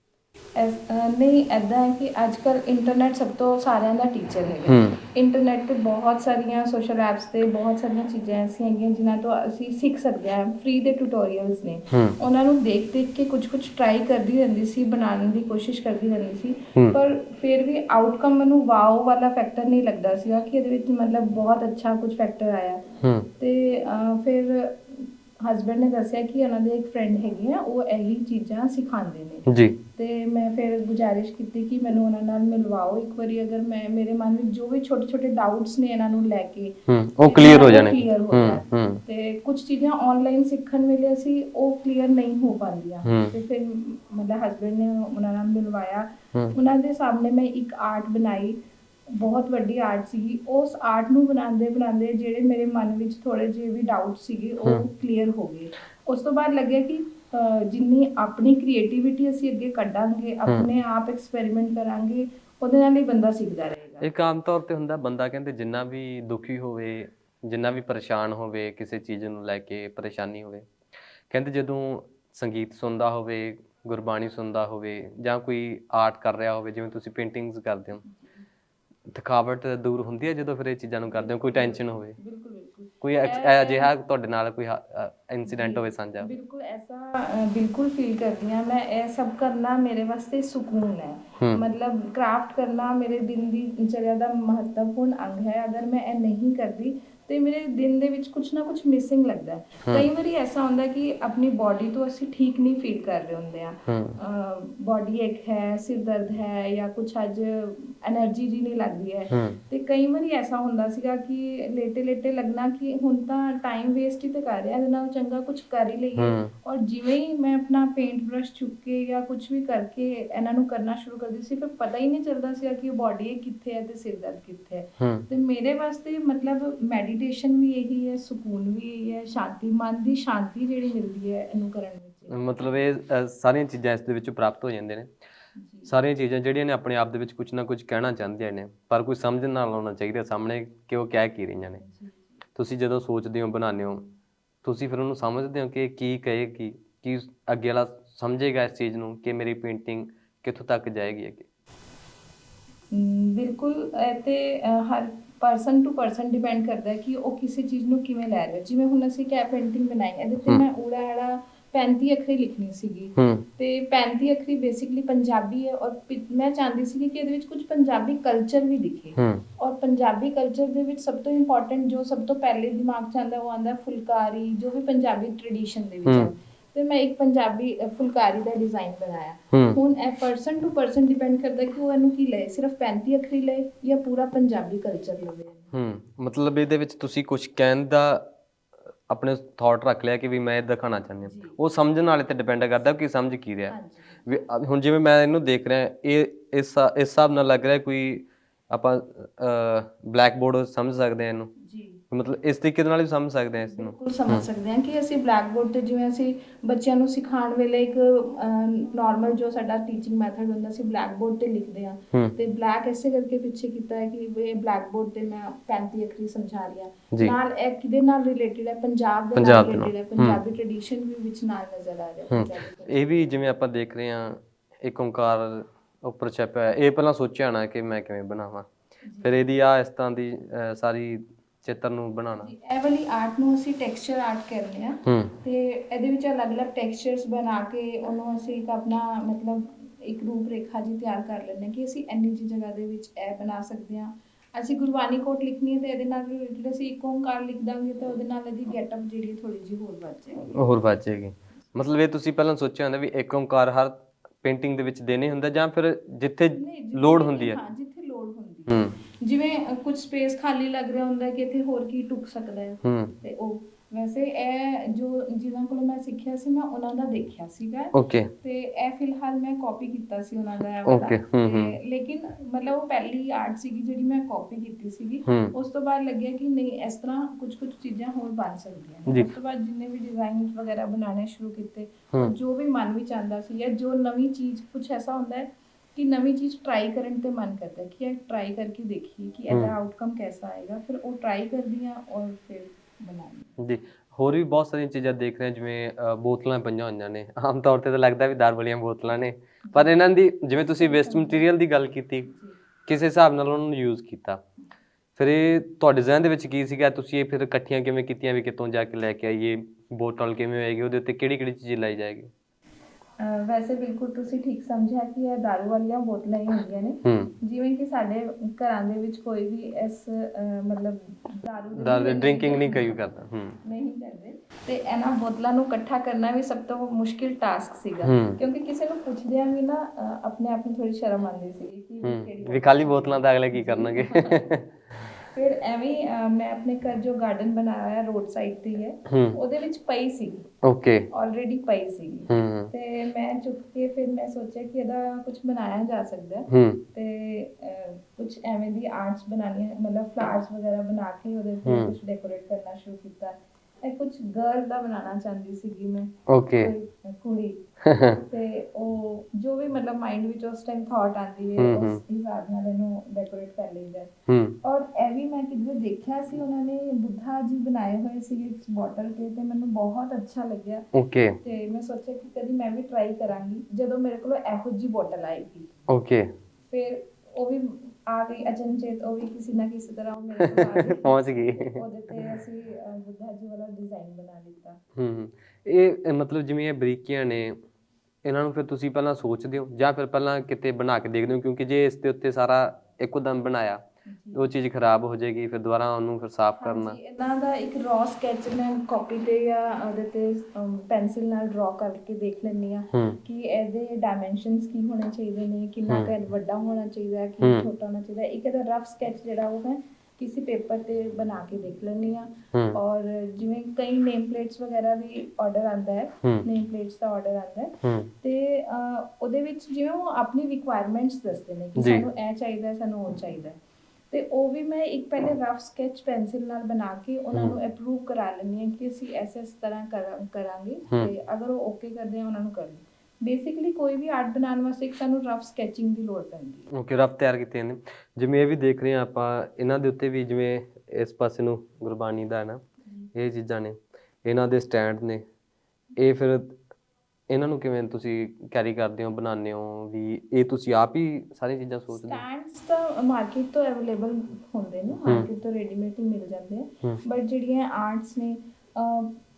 ਐਸ- ਅਹ ਨਹੀਂ ਐਦਾਂ ਹੈ ਕਿ ਅੱਜ ਕੱਲ ਇੰਟਰਨੈਟ ਸਭ ਤੋਂ ਸਾਰਿਆਂ ਦਾ ਟੀਚਰ ਹੈਗਾ। ਹੂੰ। ਇੰਟਰਨੈਟ ਤੇ ਬਹੁਤ ਸਾਰੀਆਂ ਸੋਸ਼ਲ ਐਪਸ ਤੇ ਬਹੁਤ ਸਾਰੀਆਂ ਚੀਜ਼ਾਂ ਐਸੀਆਂ ਹੈਗੀਆਂ ਜਿਨ੍ਹਾਂ ਤੋਂ ਅਸੀਂ ਸਿੱਖ ਸਕਦੇ ਹਾਂ ਫ੍ਰੀ ਦੇ ਟਿਊਟੋਰੀਅਲਸ ਨੇ। ਹੂੰ। ਉਹਨਾਂ ਨੂੰ ਦੇਖ ਦੇਖ ਕੇ ਕੁਝ ਕੁਝ ਟਰਾਈ ਕਰਦੀ ਰਹਿੰਦੀ ਸੀ ਬਣਾਉਣ ਦੀ ਕੋਸ਼ਿਸ਼ ਕਰਦੀ ਰਹਿੰਦੀ ਸੀ। ਹੂੰ। ਪਰ ਫਿਰ ਵੀ ਆਊਟਕਮ ਮੈਨੂੰ ਵਾਓ ਵਾਲਾ ਫੈਕਟਰ ਨਹੀਂ ਲੱਗਦਾ ਸੀਗਾ ਕਿ ਇਹਦੇ ਵਿੱਚ ਮਤਲਬ ਬਹੁਤ ਅੱਛਾ ਕੁਝ ਫੈਕਟਰ ਆਇਆ। ਹੂੰ। ਤੇ ਅਹ, ਫਿਰ ਹਸਬੰਡ ਨੇ ਦੱਸਿਆ ਕਿ ਉਹਨਾਂ ਦੇ ਇੱਕ ਫਰੈਂਡ ਹੈਗੇ ਆ ਉਹ ਇਹੀ ਚੀਜ਼ਾਂ ਸਿਖਾਉਂਦੇ ਨੇ। ਜੀ। ਤੇ ਮੈਂ ਫਿਰ ਗੁਜ਼ਾਰਿਸ਼ ਕੀਤੀ ਕਿ ਮੈਨੂੰ ਉਹਨਾਂ ਨਾਲ ਮਿਲਵਾਓ। ਇੱਕ ਵਾਰੀ ਅਗਰ ਮੈਂ ਮੇਰੇ ਮਨ ਵਿੱਚ ਜੋ ਵੀ ਛੋਟੇ ਛੋਟੇ ਡਾਊਟਸ ਨੇ ਇਹਨਾਂ ਨੂੰ ਲੈ ਕੇ ਹੂੰ ਉਹ ਕਲੀਅਰ ਹੋ ਜਾਣੇ। clear ਹੋ ਜਾਣ। ਤੇ ਕੁਝ ਚੀਜ਼ਾਂ ਆਨਲਾਈਨ ਸਿੱਖਣ ਵੇਲੇ ਅਸੀਂ ਉਹ ਕਲੀਅਰ ਨਹੀਂ ਹੋ ਪਾਉਂਦੀਆਂ। ਤੇ ਫਿਰ ਮਤਲਬ ਹਸਬੰਡ ਨੇ ਉਹਨਾਂ ਨਾਲ ਮਿਲਵਾਇਆ। ਉਹਨਾਂ ਦੇ ਸਾਹਮਣੇ ਮੈਂ ਇੱਕ ਆਰਟ ਬਣਾਈ। ਬਹੁਤ ਵੱਡੀ ਆਰਟ ਸੀਗੀ। ਉਸ ਆਰਟ ਨੂੰ ਬਣਾਉਂਦੇ ਬਣਾਉਂਦੇ ਜਿਹੜੇ ਮੇਰੇ ਮਨ ਵਿੱਚ ਥੋੜੇ ਜਿਹੇ ਵੀ ਡਾਊਟ ਸੀਗੇ ਉਹ। ਕਲੀਅਰ ਹੋ ਗਏ। ਉਸ ਤੋਂ ਬਾਅਦ ਲੱਗਿਆ ਕਿ ਜਿੰਨੀ ਆਪਣੀ ਕ੍ਰੀਏਟੀਵਿਟੀ ਅਸੀਂ ਅੱਗੇ ਕੱਢਾਂਗੇ ਆਪਣੇ ਆਪ ਐਕਸਪੈਰੀਮੈਂਟ ਕਰਾਂਗੇ ਉਹਦੇ ਨਾਲ ਹੀ ਬੰਦਾ ਸਿੱਖਦਾ ਰਹੇਗਾ। ਇੱਕ ਆਮ ਤੌਰ ਤੇ ਹੁੰਦਾ ਬੰਦਾ ਕਹਿੰਦੇ ਜਿੰਨਾ ਵੀ ਦੁਖੀ ਹੋਵੇ ਜਿੰਨਾ ਵੀ ਪਰੇਸ਼ਾਨ ਹੋਵੇ ਕਿਸੇ ਚੀਜ਼ ਨੂੰ ਲੈ ਕੇ ਪਰੇਸ਼ਾਨੀ ਹੋਵੇ ਕਹਿੰਦੇ ਜਦੋਂ ਸੰਗੀਤ ਸੁਣਦਾ ਹੋਵੇ ਗੁਰਬਾਣੀ ਸੁਣਦਾ ਹੋਵੇ ਜਾਂ ਕੋਈ ਆਰਟ ਕਰ ਰਿਹਾ ਹੋਵੇ ਜਿਵੇਂ ਤੁਸੀਂ ਪੇਂਟਿੰਗਸ ਕਰਦੇ ਹੋ ਥਕਾਵਟ ਦੂਰ ਹੁੰਦੀ ਹੈ ਜਦੋਂ ਫਿਰ ਇਹ ਚੀਜ਼ਾਂ ਨੂੰ ਕਰਦੇ ਹੋ? ਕੋਈ ਟੈਨਸ਼ਨ ਹੋਵੇ? ਬਿਲਕੁਲ ਬਿਲਕੁਲ। ਕੋਈ ਐਕਸ- ਅਜਿਹਾ ਤੁਹਾਡੇ ਨਾਲ ਕੋਈ ਇਨਸੀਡੈਂਟ ਹੋਵੇ ਸਾਂਝਾ? ਬਿਲਕੁਲ ਐਸਾ ਅ, ਬਿਲਕੁਲ ਫੀਲ ਕਰਦੀ ਹਾਂ ਮੈਂ। ਇਹ ਸਭ ਕਰਨਾ ਮੇਰੇ ਵਾਸਤੇ ਸਕੂਨ ਹੈ। ਮਤਲਬ ਕਰਾਫਟ ਕਰਨਾ ਮੇਰੇ ਦਿਨ ਦੀ ਦਿਨਚਰਿਆ ਦਾ ਮਹੱਤਵਪੂਰਨ ਅੰਗ ਹੈ। ਅਗਰ ਮੈਂ ਇਹ ਨਹੀਂ ਕਰਦੀ ਤੇ ਮੇਰੇ ਦਿਨ ਦੇ ਵਿੱਚ ਕੁਝ ਨਾ ਕੁਝ ਮਿਸਿੰਗ ਲੱਗਦਾ ਹੈ। ਕਈ ਵਾਰੀ ਐਸਾ ਹੁੰਦਾ ਕਿ ਆਪਣੀ ਬਾਡੀ ਤੋਂ ਅਸੀਂ ਠੀਕ ਨਹੀਂ ਫੀਲ ਕਰ ਰਹੇ ਹੁੰਦੇ ਆ ਬਾਡੀ ਇੱਕ ਹੈ ਸਿਰ ਦਰਦ ਹੈ ਜਾਂ ਕੁਝ ਅੱਜ એનર્ਜੀ ਜੀ ਨਹੀਂ ਲੱਗਦੀ ਹੈ। ਤੇ ਕਈ ਵਾਰੀ ਐਸਾ ਹੁੰਦਾ ਸੀਗਾ ਕਿ ਲੇਟੇ ਲੇਟੇ ਲੱਗਣਾ ਕਿ ਹੁਣ ਤਾਂ ਟਾਈਮ ਵੇਸਟ ਹੀ ਤੇ ਕਰ ਰਿਹਾ ਇਹਦੇ ਨਾਲ ਚੰਗਾ ਕੁਝ ਕਰ ਹੀ ਲਈਏ। ਔਰ ਜਿਵੇਂ ਹੀ ਮੈਂ ਆਪਣਾ ਪੇਂਟ ਬ੍ਰਸ਼ ਚੁੱਕ ਕੇ ਜਾਂ ਕੁਝ ਵੀ ਕਰਕੇ ਇਹਨਾਂ ਨੂੰ ਕਰਨਾ ਸ਼ੁਰੂ ਕਰਦੀ ਸੀ ਫਿਰ ਪਤਾ ਹੀ ਨਹੀਂ ਚੱਲਦਾ ਸੀਗਾ ਕਿ ਬਾਡੀ ਕਿੱਥੇ ਹੈ ਤੇ ਸਿਰ ਦਰਦ ਕਿੱਥੇ ਹੈ। ਤੇ ਮੇਰੇ ਵਾਸਤੇ ਮਤਲਬ ਮੈਡੀ ਮੈਡੀਟੇਸ਼ਨ ਵੀ ਇਹੀ ਹੈ ਸਕੂਨ ਵੀ ਇਹੀ ਹੈ ਸ਼ਾਂਤੀ ਮਨ ਦੀ ਸ਼ਾਂਤੀ ਜਿਹੜੀ ਮਿਲਦੀ ਹੈ ਇਹਨੂੰ ਕਰਨ ਵਿੱਚ। ਮਤਲਬ ਇਹ ਅ, ਸਾਰੀਆਂ ਚੀਜ਼ਾਂ ਇਸ ਦੇ ਵਿੱਚ ਪ੍ਰਾਪਤ ਹੋ ਜਾਂਦੇ ਨੇ। ਜੀ। ਸਾਰੀਆਂ ਚੀਜ਼ਾਂ ਜਿਹੜੀਆਂ ਨੇ ਆਪਣੇ ਆਪ ਦੇ ਵਿੱਚ ਕੁਝ ਨਾ ਕੁਝ ਕਹਿਣਾ ਚਾਹੁੰਦੀਆਂ ਨੇ ਪਰ ਕੋਈ ਸਮਝ ਨਾਲ ਆਉਣਾ ਚਾਹੀਦਾ ਸਾਹਮਣੇ ਕਿ ਉਹ ਕਹਿ ਕੀ ਰਹੀਆਂ ਨੇ। ਤੁਸੀਂ ਜਦੋਂ ਸੋਚਦੇ ਹੋ ਬਣਾਉਂਦੇ ਹੋ ਤੁਸੀਂ ਫਿਰ ਉਹਨੂੰ ਸਮਝਦੇ ਹੋ ਕਿ ਇਹ ਕੀ ਕਹੇਗੀ ਕੀ ਅੱਗੇ ਵਾਲਾ ਸਮਝੇਗਾ ਇਸ ਚੀਜ਼ ਨੂੰ ਕਿ ਮੇਰੀ ਪੇਂਟਿੰਗ ਕਿੱਥੋਂ ਤੱਕ ਜਾਏਗੀ ਅੱਗੇ? ਹਮ, ਬਿਲਕੁਲ ਇਹ ਤੇ ਅ, ਹਰ ਪਰਸਨ ਟੂ ਪਰਸਨ ਡਿਪੈਂਡ ਕਰਦਾ ਹੈ ਕਿ ਉਹ ਕਿਸੇ ਚੀਜ਼ ਨੂੰ ਕਿਵੇਂ ਲੈ ਰਿਹਾ ਜਿਵੇਂ ਹੁਣ ਅਸੀਂ ਕੈ ਪੇਂਟਿੰਗ ਬਣਾਈ ਇਹਦੇ ਤੇ। ਮੈਂ ਊੜਾ ਆੜਾ 35 ਅੱਖਰੀ ਲਿਖਣੀ ਸੀਗੀ। ਤੇ 35 ਅੱਖਰੀ ਬੇਸਿਕਲੀ ਪੰਜਾਬੀ ਹੈ ਔਰ ਮੈਂ ਚਾਹੁੰਦੀ ਸੀ ਕਿ ਇਹਦੇ ਵਿੱਚ ਕੁਝ ਪੰਜਾਬੀ ਕਲਚਰ ਵੀ ਦਿਖੇ। ਔਰ ਪੰਜਾਬੀ ਕਲਚਰ ਦੇ ਵਿੱਚ ਸਭ ਤੋਂ ਇੰਪੋਰਟੈਂਟ ਜੋ ਸਭ ਤੋਂ ਪਹਿਲੇ ਦਿਮਾਗ 'ਚ ਆਉਂਦਾ ਉਹ ਆਉਂਦਾ ਫੁਲਕਾਰੀ ਜੋ ਵੀ ਪੰਜਾਬੀ ਟ੍ਰੈਡੀਸ਼ਨ ਦੇ ਵਿੱਚ। ਤੇ ਮੈਂ ਇੱਕ ਪੰਜਾਬੀ ਅ, ਫੁਲਕਾਰੀ ਦਾ ਡਿਜ਼ਾਈਨ ਬਣਾਇਆ। ਹੁਣ ਇਹ ਪਰਸਨ ਟੂ ਪਰਸਨ ਡਿਪੈਂਡ ਕਰਦਾ ਕਿ ਉਹ ਇਹਨੂੰ ਕੀ ਲਏ? ਸਿਰਫ 35 ਅੱਖਰੀ ਲਏ ਜਾਂ ਪੂਰਾ ਪੰਜਾਬੀ ਕਲਚਰ ਲਵੇ? ਹੂੰ ਮਤਲਬ ਇਹਦੇ ਵਿੱਚ ਤੁਸੀਂ ਕੁਝ ਕਹਿਣ ਦਾ ਆਪਣੇ ਥਾਟ ਰੱਖ ਲਿਆ ਕਿ ਵੀ ਮੈਂ ਇਹ ਦਿਖਾਉਣਾ ਚਾਹੁੰਦੀ। ਹਾਂ। ਉਹ ਸਮਝਣ ਵਾਲੇ ਤੇ ਡਿਪੈਂਡ ਕਰਦਾ ਕਿ ਸਮਝ ਕੀ ਰਿਹਾ। ਹਾਂਜੀ। ਵੀ ਅ- ਹੁਣ ਜਿਵੇਂ ਮੈਂ ਇਹਨੂੰ ਦੇਖ ਰਿਹਾ ਇਹ ਇਸ ਇਸ ਹਿਸਾਬ ਨਾਲ ਲੱਗ ਰਿਹਾ ਕੋਈ ਆਪਾਂ ਬਲੈਕ ਬੋਰਡ ਸਮਝ ਸਕਦੇ ਹਾਂ ਇਹਨੂੰ। ਮਤਲਬ ਇਸ ਤਰੀਕੇ ਦੇ ਨਾਲ ਵੀ ਸਮਝ ਸਕਦੇ ਹਾਂ ਇਸ ਨੂੰ। ਬਿਲਕੁਲ ਸਮਝ ਸਕਦੇ ਹਾਂ ਕਿ ਅਸੀਂ ਬਲੈਕ ਬੋਰਡ ਤੇ ਜਿਵੇਂ ਅਸੀਂ ਬੱਚਿਆਂ ਨੂੰ ਸਿਖਾਉਣ ਵੇਲੇ ਇੱਕ ਨਾਰਮਲ ਜੋ ਸਾਡਾ ਟੀਚਿੰਗ ਮੈਥਡ ਹੁੰਦਾ ਸੀ ਬਲੈਕ ਬੋਰਡ ਤੇ ਲਿਖਦੇ ਹੂੰ। ਤੇ ਬਲੈਕ ਐਸੇ ਕਰਕੇ ਪਿੱਛੇ ਕੀਤਾ ਹੈ ਕਿ ਵੀ ਬਲੈਕ ਬੋਰਡ ਤੇ ਮੈਂ 35 ਅੱਖਰੀ ਸਮਝਾ ਰਹੀ। ਹਾਂ। ਨਾਲ ਇਹ ਕਿਹਦੇ ਨਾਲ ਰਿਲੇਟਡ ਹੈ? ਪੰਜਾਬ ਦੇ ਨਾਲ। ਰਿਲੇਟਡ ਹੈ। ਪੰਜਾਬੀ ਟ੍ਰੈਡੀਸ਼ਨ ਵੀ ਵਿੱਚ ਨਾਲ ਨਜ਼ਰ ਆ ਰਿਹਾ ਇਹ ਵੀ ਜਿਵੇਂ ਆਪਾਂ ਦੇਖ ਰਹੇ ਹਾਂ ਇੱਕ ਓੰਕਾਰ ਉੱਪਰ ਛਾਪਿਆ ਇਹ ਪਹਿਲਾਂ ਸੋਚਿਆ ਹੋਣਾ ਕਿ ਮੈਂ ਕਿਵੇਂ ਬਣਾਵਾਂ। ਫਿਰ ਇਹਦੀ ਆ ਇਸ ਤਰ੍ਹਾਂ ਦੀ ਸਾਰੀ ਚਿੱਤਰ ਨੂੰ ਬਣਾਉਣਾ। ਜੀ, ਇਹ ਵਾਲੀ ਆਰਟ ਨੂੰ ਅਸੀਂ ਟੈਕਸਚਰ ਆਰਟ ਕਹਿੰਦੇ ਆ ਹੂੰ। ਤੇ ਇਹਦੇ ਵਿੱਚ ਅਲੱਗ-ਅਲੱਗ ਟੈਕਸਚਰਸ ਬਣਾ ਕੇ ਉਹਨੂੰ ਅਸੀਂ ਇੱਕ ਆਪਣਾ ਮਤਲਬ ਇੱਕ ਰੂਪ ਰੇਖਾ ਜੀ ਤਿਆਰ ਕਰ ਲੈਂਦੇ ਹਾਂ ਕਿ ਅਸੀਂ ਇੰਨੀ ਜੀ ਜਗ੍ਹਾ ਦੇ ਵਿੱਚ ਇਹ ਬਣਾ ਸਕਦੇ ਹਾਂ। ਅਸੀਂ ਗੁਰਬਾਣੀ ਕੋਟ ਲਿਖਣੀ ਹੈ ਤੇ ਇਹਦੇ ਨਾਲ ਰਿਲੇਟਡ ਅਸੀਂ ਇੱਕ ਓੰਕਾਰ ਲਿਖ ਦਾਂਗੇ ਤਾਂ ਉਹਦੇ ਨਾਲ ਇਹਦੀ ਗੈਟਅਪ ਜਿਹੜੀ ਥੋੜੀ ਜਿਹੀ ਹੋਰ ਵੱਧ ਜਾਏਗੀ। ਹੋਰ ਵੱਜ ਜਾਏਗੀ। ਮਤਲਬ ਇਹ ਤੁਸੀਂ ਪਹਿਲਾਂ ਸੋਚਿਆ ਹੁੰਦਾ ਵੀ ਇੱਕ ਓਂਕਾਰ ਹਰ ਪੇਂਟਿੰਗ ਦੇ ਵਿੱਚ ਦੇਣੇ ਹੁੰਦਾ ਜਾਂ ਫਿਰ ਜਿੱਥੇ ਨਹੀਂ, ਜਿੱਥੇ ਲੋੜ ਹੁੰਦੀ ਹੈ? ਹਾਂ ਜਿੱਥੇ ਲੋੜ ਹੁੰਦੀ ਹੈ। ਹੂੰ। ਜਿਵੇਂ ਕੁਝ ਸਪੇਸ ਖਾਲੀ ਲੱਗ ਰਿਹਾ ਹੁੰਦਾ ਹੈ ਕਿ ਇੱਥੇ ਹੋਰ ਕੀ ਟੁਕ ਸਕਦਾ ਹੈ। ਹੂੰ। ਤੇ ਉਹ ਵੈਸੇ ਇਹ ਜੋ ਜਿਨ੍ਹਾਂ ਕੋਲੋਂ ਮੈਂ ਸਿੱਖਿਆ ਸੀ ਮੈਂ ਉਹਨਾਂ ਦਾ ਦੇਖਿਆ ਸੀਗਾ। ਓਕੇ ਤੇ ਇਹ ਫਿਲਹਾਲ ਮੈਂ ਕਾਪੀ ਕੀਤਾ ਸੀ ਉਹਨਾਂ ਦਾ ਇਹ ਵਾਲਾ। ਹਮ। ਤੇ ਲੇਕਿਨ ਮਤਲਬ ਉਹ ਪਹਿਲੀ ਆਰਟ ਸੀਗੀ ਜਿਹੜੀ ਮੈਂ ਕਾਪੀ ਕੀਤੀ ਸੀਗੀ। ਹੂੰ। ਉਸ ਤੋਂ ਬਾਅਦ ਲੱਗਿਆ ਕਿ ਨਹੀਂ ਇਸ ਤਰ੍ਹਾਂ ਕੁਝ ਕੁਝ ਚੀਜ਼ਾਂ ਹੋਰ ਬਣ ਸਕਦੀਆਂ ਜੀ। ਨੇ ਉਸ ਤੋਂ ਬਾਅਦ ਜਿੰਨੇ ਵੀ ਡਿਜ਼ਾਈਨ ਵਗੈਰਾ ਬਣਾਉਣੇ ਸ਼ੁਰੂ ਕੀਤੇ। ਜੋ ਵੀ ਮਨ ਵਿੱਚ ਆਉਂਦਾ ਸੀ ਜਾਂ ਜੋ ਨਵੀਂ ਚੀਜ਼ ਕੁਝ ਐਸਾ ਹੁੰਦਾ ਹੈ ਕਿ ਨਵੀਂ ਚੀਜ਼ ਟਰਾਈ ਕਰਨ ਤੇ ਮਨ ਕਰਦਾ ਕਿ ਇਹ ਟਰਾਈ ਕਰਕੇ ਦੇਖੀਏ ਕਿ ਇਹਦਾ। ਆਊਟਕਮ ਕੈਸਾ ਆਏਗਾ। ਫਿਰ ਉਹ ਟਰਾਈ ਕਰਦੀ ਹਾਂ ਔਰ ਫਿਰ ਬਣਾਉਂਦੀ ਜੀ ਹੋਰ ਵੀ ਬਹੁਤ ਸਾਰੀਆਂ ਚੀਜ਼ਾਂ ਦੇਖ ਰਹੇ ਹਾਂ ਜਿਵੇਂ ਬੋਤਲਾਂ ਪਈਆਂ ਹੋਈਆਂ ਨੇ। ਆਮ ਤੌਰ ਤੇ ਤਾਂ ਲੱਗਦਾ ਵੀ ਦਾਰ ਵਾਲੀਆਂ ਬੋਤਲਾਂ ਨੇ। ਪਰ ਇਹਨਾਂ ਦੀ ਜਿਵੇਂ ਤੁਸੀਂ ਵੇਸਟ ਮਟੀਰੀਅਲ ਦੀ ਗੱਲ ਕੀਤੀ ਕਿਸੇ ਹਿਸਾਬ ਨਾਲ ਉਹਨਾਂ ਨੂੰ ਯੂਜ਼ ਕੀਤਾ। ਫਿਰ ਇਹ ਤੁਹਾਡੇ ਜ਼ਿਹਨ ਦੇ ਵਿੱਚ ਕੀ ਸੀਗਾ? ਤੁਸੀਂ ਇਹ ਫਿਰ ਇਕੱਠੀਆਂ ਕਿਵੇਂ ਕੀਤੀਆਂ ਵੀ ਕਿਤੋਂ ਜਾ ਕੇ ਲੈ ਕੇ ਆਈਏ? ਬੋਤਲ ਕਿਵੇਂ ਹੋਏਗੀ ਉਹਦੇ ਉੱਤੇ ਕਿਹੜੀ ਕਿਹੜੀ ਚੀਜ਼ ਲਾਈ ਜਾਏਗੀ? ਅਹ ਵੈਸੇ ਬਿਲਕੁਲ ਤੁਸੀਂ ਠੀਕ ਸਮਝਿਆ ਕਿ ਇਹ ਦਾਰੂ ਵਾਲੀਆਂ ਬੋਤਲਾਂ ਹੀ ਹੁੰਦੀਆਂ ਨੇ। ਹੂੰ। ਜਿਵੇਂ ਕਿ ਸਾਡੇ ਘਰਾਂ ਦੇ ਵਿੱਚ ਕੋਈ ਵੀ ਇਸ ਅਹ, ਮਤਲਬ ਦਾਰੂ ਦੀ ਡਰਿੰਕਿੰਗ ਨਹੀਂ ਕਰਦਾ। ਕਈ ਕਰਦਾ ਹੂੰ। ਨਹੀਂ ਕਰਦੇ। ਤੇ ਇਹਨਾਂ ਬੋਤਲਾਂ ਨੂੰ ਇਕੱਠਾ ਕਰਨਾ ਵੀ ਸਭ ਤੋਂ ਮੁਸ਼ਕਿਲ ਟਾਸਕ ਸੀਗਾ। ਹੂੰ। ਕਿਉਂਕਿ ਕਿਸੇ ਨੂੰ ਪੁੱਛਦਿਆਂ ਵੀ ਨਾ ਅਹ, ਆਪਣੇ ਆਪ ਨੂੰ ਥੋੜੀ ਸ਼ਰਮ ਆਉਂਦੀ ਸੀ ਕਿ ਵੀ ਕਿਹੜੀ ਹੂੰ ਵੀ ਖਾਲੀ ਬੋਤਲਾਂ ਦਾ ਅਗਲੇ ਕੀ ਕਰਨਗੇ? ਫਿਰ ਐਵੇਂ ਹੀ, ਅਹ, ਮੈਂ ਆਪਣੇ ਘਰ ਜੋ ਗਾਰਡਨ ਬਣਾਇਆ ਹੋਇਆ ਰੋਡ ਸਾਈਡ ਤੇ ਹੀ ਹੈ ਹੂੰ। ਉਹਦੇ ਵਿੱਚ ਪਈ ਸੀ ਓਕੇ ਆਲਰੇਡੀ ਪਈ ਸੀ ਹੂੰ। ਤੇ ਮੈਂ ਚੁੱਕ ਕੇ ਫਿਰ ਮੈਂ ਸੋਚਿਆ ਕਿ ਇਹਦਾ ਕੁਝ ਬਣਾਇਆ ਜਾ ਸਕਦਾ ਹੈ। ਹੂੰ। ਤੇ ਕੁਝ ਐਵੇਂ ਦੀ ਆਰਟਸ ਬਣਾਉਣੀਆਂ ਮਤਲਬ ਫਲਾਵਰਸ ਵਗੈਰਾ ਬਣਾ ਕੇ ਉਹਦੇ ਤੇ ਹਮ। ਕੁਝ ਡੈਕੋਰੇਟ ਕਰਨਾ ਸ਼ੁਰੂ ਕੀਤਾ। ਇਹ ਕੁਝ ਗਰਲ ਦਾ ਬਣਾਉਣਾ ਚਾਹੁੰਦੀ ਸੀਗੀ ਮੈਂ। ਓਕੇ ਕੋਈ ਕੁੜੀ। ਤੇ ਉਹ ਜੋ ਵੀ ਮਤਲਬ ਮਾਈਂਡ ਵਿੱਚ ਉਸ ਟਾਈਮ ਥਾਟ ਆਉਂਦੀ ਹੈ। ਉਸ ਹਿਸਾਬ ਨਾਲ ਇਹਨੂੰ ਡੈਕੋਰੇਟ ਕਰ ਲਈਦਾ। ਔਰ ਇਹ ਵੀ ਮੈਂ ਕਿਧਰੇ ਦੇਖਿਆ ਸੀ ਉਹਨਾਂ ਨੇ ਬੁੱਧਾ ਜੀ ਬਣਾਏ ਹੋਏ ਸੀਗੇ ਇਸ ਬੋਟਲ ਤੇ ਤੇ ਮੈਨੂੰ ਬਹੁਤ ਅੱਛਾ ਲੱਗਿਆ। ਓਕੇ ਤੇ ਮੈਂ ਸੋਚਿਆ ਕਿ ਕਦੀ ਮੈਂ ਵੀ ਟਰਾਈ ਕਰਾਂਗੀ ਜਦੋਂ ਮੇਰੇ ਕੋਲ ਇਹੋ ਜੀ ਬੋਟਲ ਆਏਗੀ। ਓਕੇ ਫਿਰ ਉਹ ਵੀ ਆ ਗਈ ਅਚਨਚੇਤ ਉਹ ਵੀ ਕਿਸੇ ਨਾ ਕਿਸੇ ਤਰ੍ਹਾਂ ਉਹ ਮੇਰੇ ਕੋਲ ਆ ਗਈ ਪਹੁੰਚ ਗਈ। ਉਹਦੇ ਤੇ ਅਸੀਂ ਅਹ, ਬੁੱਧਾ ਜੀ ਵਾਲਾ ਡਿਜ਼ਾਈਨ ਬਣਾ ਲਿੱਤਾ। ਹੂੰ ਇਹ ਇਹ ਮਤਲਬ ਜਿਵੇਂ ਇਹ ਬਰੀਕੀਆਂ ਨੇ ਇਹਨਾਂ ਨੂੰ ਫਿਰ ਤੁਸੀਂ ਪਹਿਲਾਂ ਸੋਚਦੇ ਹੋ? ਜਾਂ ਫਿਰ ਪਹਿਲਾਂ ਕਿਤੇ ਬਣਾ ਕੇ ਦੇਖਦੇ ਹੋ? ਕਿਉਂਕਿ ਜੇ ਇਸ ਦੇ ਉੱਤੇ ਸਾਰਾ ਇੱਕੋਦਮ ਬਣਾਇਆ ਜੀ। ਉਹ ਚੀਜ਼ ਖਰਾਬ ਹੋ ਜਾਏਗੀ ਫਿਰ ਦੁਬਾਰਾ ਉਹਨੂੰ ਫਿਰ ਸਾਫ਼ ਕਰਨਾ ਹਾਂਜੀ ਇਹਨਾਂ ਦਾ ਇੱਕ ਰॉ ਸਕੈਚ ਮੈਂ ਕਾਪੀ ਤੇ ਜਾਂ ਉਹਦੇ ਤੇ ਪੈਨਸਿਲ ਨਾਲ ਡਰਾ ਕਰਕੇ ਦੇਖ ਲੈਂਦੀ ਆ ਹੂੰ ਕਿ ਇਹਦੇ ਡਾਈਮੈਂਸ਼ਨਸ ਕੀ ਹੋਣੇ ਚਾਹੀਦੇ ਨੇ ਕਿੰਨਾ। ਕੁ ਇਹ ਵੱਡਾ ਹੋਣਾ ਚਾਹੀਦਾ ਹੈ। ਕਿ ਛੋਟਾ ਹੋਣਾ ਚਾਹੀਦਾ ਹੈ ਇੱਕ ਇਹਦਾ ਰਫ ਸਕੈਚ ਜਿਹੜਾ ਉਹ ਮੈਂ ਕਿਸੇ ਪੇਪਰ ਤੇ ਬਣਾ ਕੇ ਦੇਖ ਲੈਂਦੀ ਆ ਹੂੰ ਔਰ ਜਿਵੇਂ ਕਈ ਨੇਮ ਪਲੇਟਸ ਵਗੈਰਾ ਵੀ ਆਰਡਰ ਆਂਦਾ ਹੈ ਹੂੰ ਨੇਮ ਪਲੇਟਸ ਦਾ ਆਰਡਰ ਆਂਦਾ ਹੈ ਹੂੰ ਤੇ ਅਹ, ਉਹਦੇ ਵਿੱਚ ਜਿਵੇਂ ਉਹ ਆਪਣੀ ਰਿਕੁਆਇਰਮੈਂਟਸ ਦੱਸਦੇ ਨੇ ਕਿ ਜੀ। ਸਾਨੂੰ ਇਹ ਚਾਹੀਦਾ ਹੈ, ਸਾਨੂੰ ਉਹ ਚਾਹੀਦਾ ਹੈ। ਤੇ ਉਹ ਵੀ ਮੈਂ ਇੱਕ ਪਹਿਲੇ ਰਫ ਸਕੈਚ ਪੈਨਸਿਲ ਨਾਲ ਬਣਾ ਕੇ ਉਹਨਾਂ। ਨੂੰ ਅਪਰੂਵ ਕਰਾ ਲੈਂਦੀ ਹਾਂ ਕਿ ਅਸੀਂ ਐਸ ਇਸ ਤਰ੍ਹਾਂ ਕਰਾਂ- ਕਰਾਂਗੇ। ਤੇ ਅਗਰ ਉਹ ਓਕੇ ਕਰਦੇ ਆ ਉਹਨਾਂ ਨੂੰ ਕਰਨ ਬੇਸਿਕਲੀ ਕੋਈ ਵੀ ਆਰਟ ਬਣਾਉਣ ਵਾਸਤੇ ਇੱਕ ਸਾਨੂੰ ਰਫ ਸਕੈਚਿੰਗ ਦੀ ਲੋੜ ਪੈਂਦੀ ਹੈ। ਓਕੇ ਰਫ ਤਿਆਰ ਕੀਤੇ ਨੇ ਜਿਵੇਂ ਇਹ ਵੀ ਦੇਖ ਰਹੇ ਹਾਂ ਆਪਾਂ ਇਹਨਾਂ ਦੇ ਉੱਤੇ ਵੀ ਜਿਵੇਂ ਇਸ ਪਾਸੇ ਨੂੰ ਗੁਰਬਾਣੀ ਦਾ ਹੈ ਨਾ ਇਹ ਚੀਜ਼ਾਂ ਨੇ ਇਹਨਾਂ ਦੇ ਸਟੈਂਡ ਨੇ। ਇਹ ਫਿਰ ਇਹਨਾਂ ਨੂੰ ਕਿਵੇਂ ਤੁਸੀਂ ਕੈਰੀ ਕਰਦੇ ਹੋ ਬਣਾਉਂਦੇ ਹੋ? ਵੀ ਇਹ ਤੁਸੀਂ ਆਪ ਹੀ ਸਾਰੀਆਂ ਚੀਜ਼ਾਂ ਸੋਚਦੇ ਹੋ? ਸਟੈਂਡਸ ਤਾਂ ਮਾਰਕੀਟ ਤੋਂ ਅਵੇਲੇਬਲ ਹੁੰਦੇ ਨੇ ਮਾਰਕੀਟ ਤੋਂ ਰੈਡੀਮੇਡ ਹੀ ਮਿਲ ਜਾਂਦੇ ਆ। ਹੂੰ। ਬਟ ਜਿਹੜੀਆਂ ਆਰਟਸ ਨੇ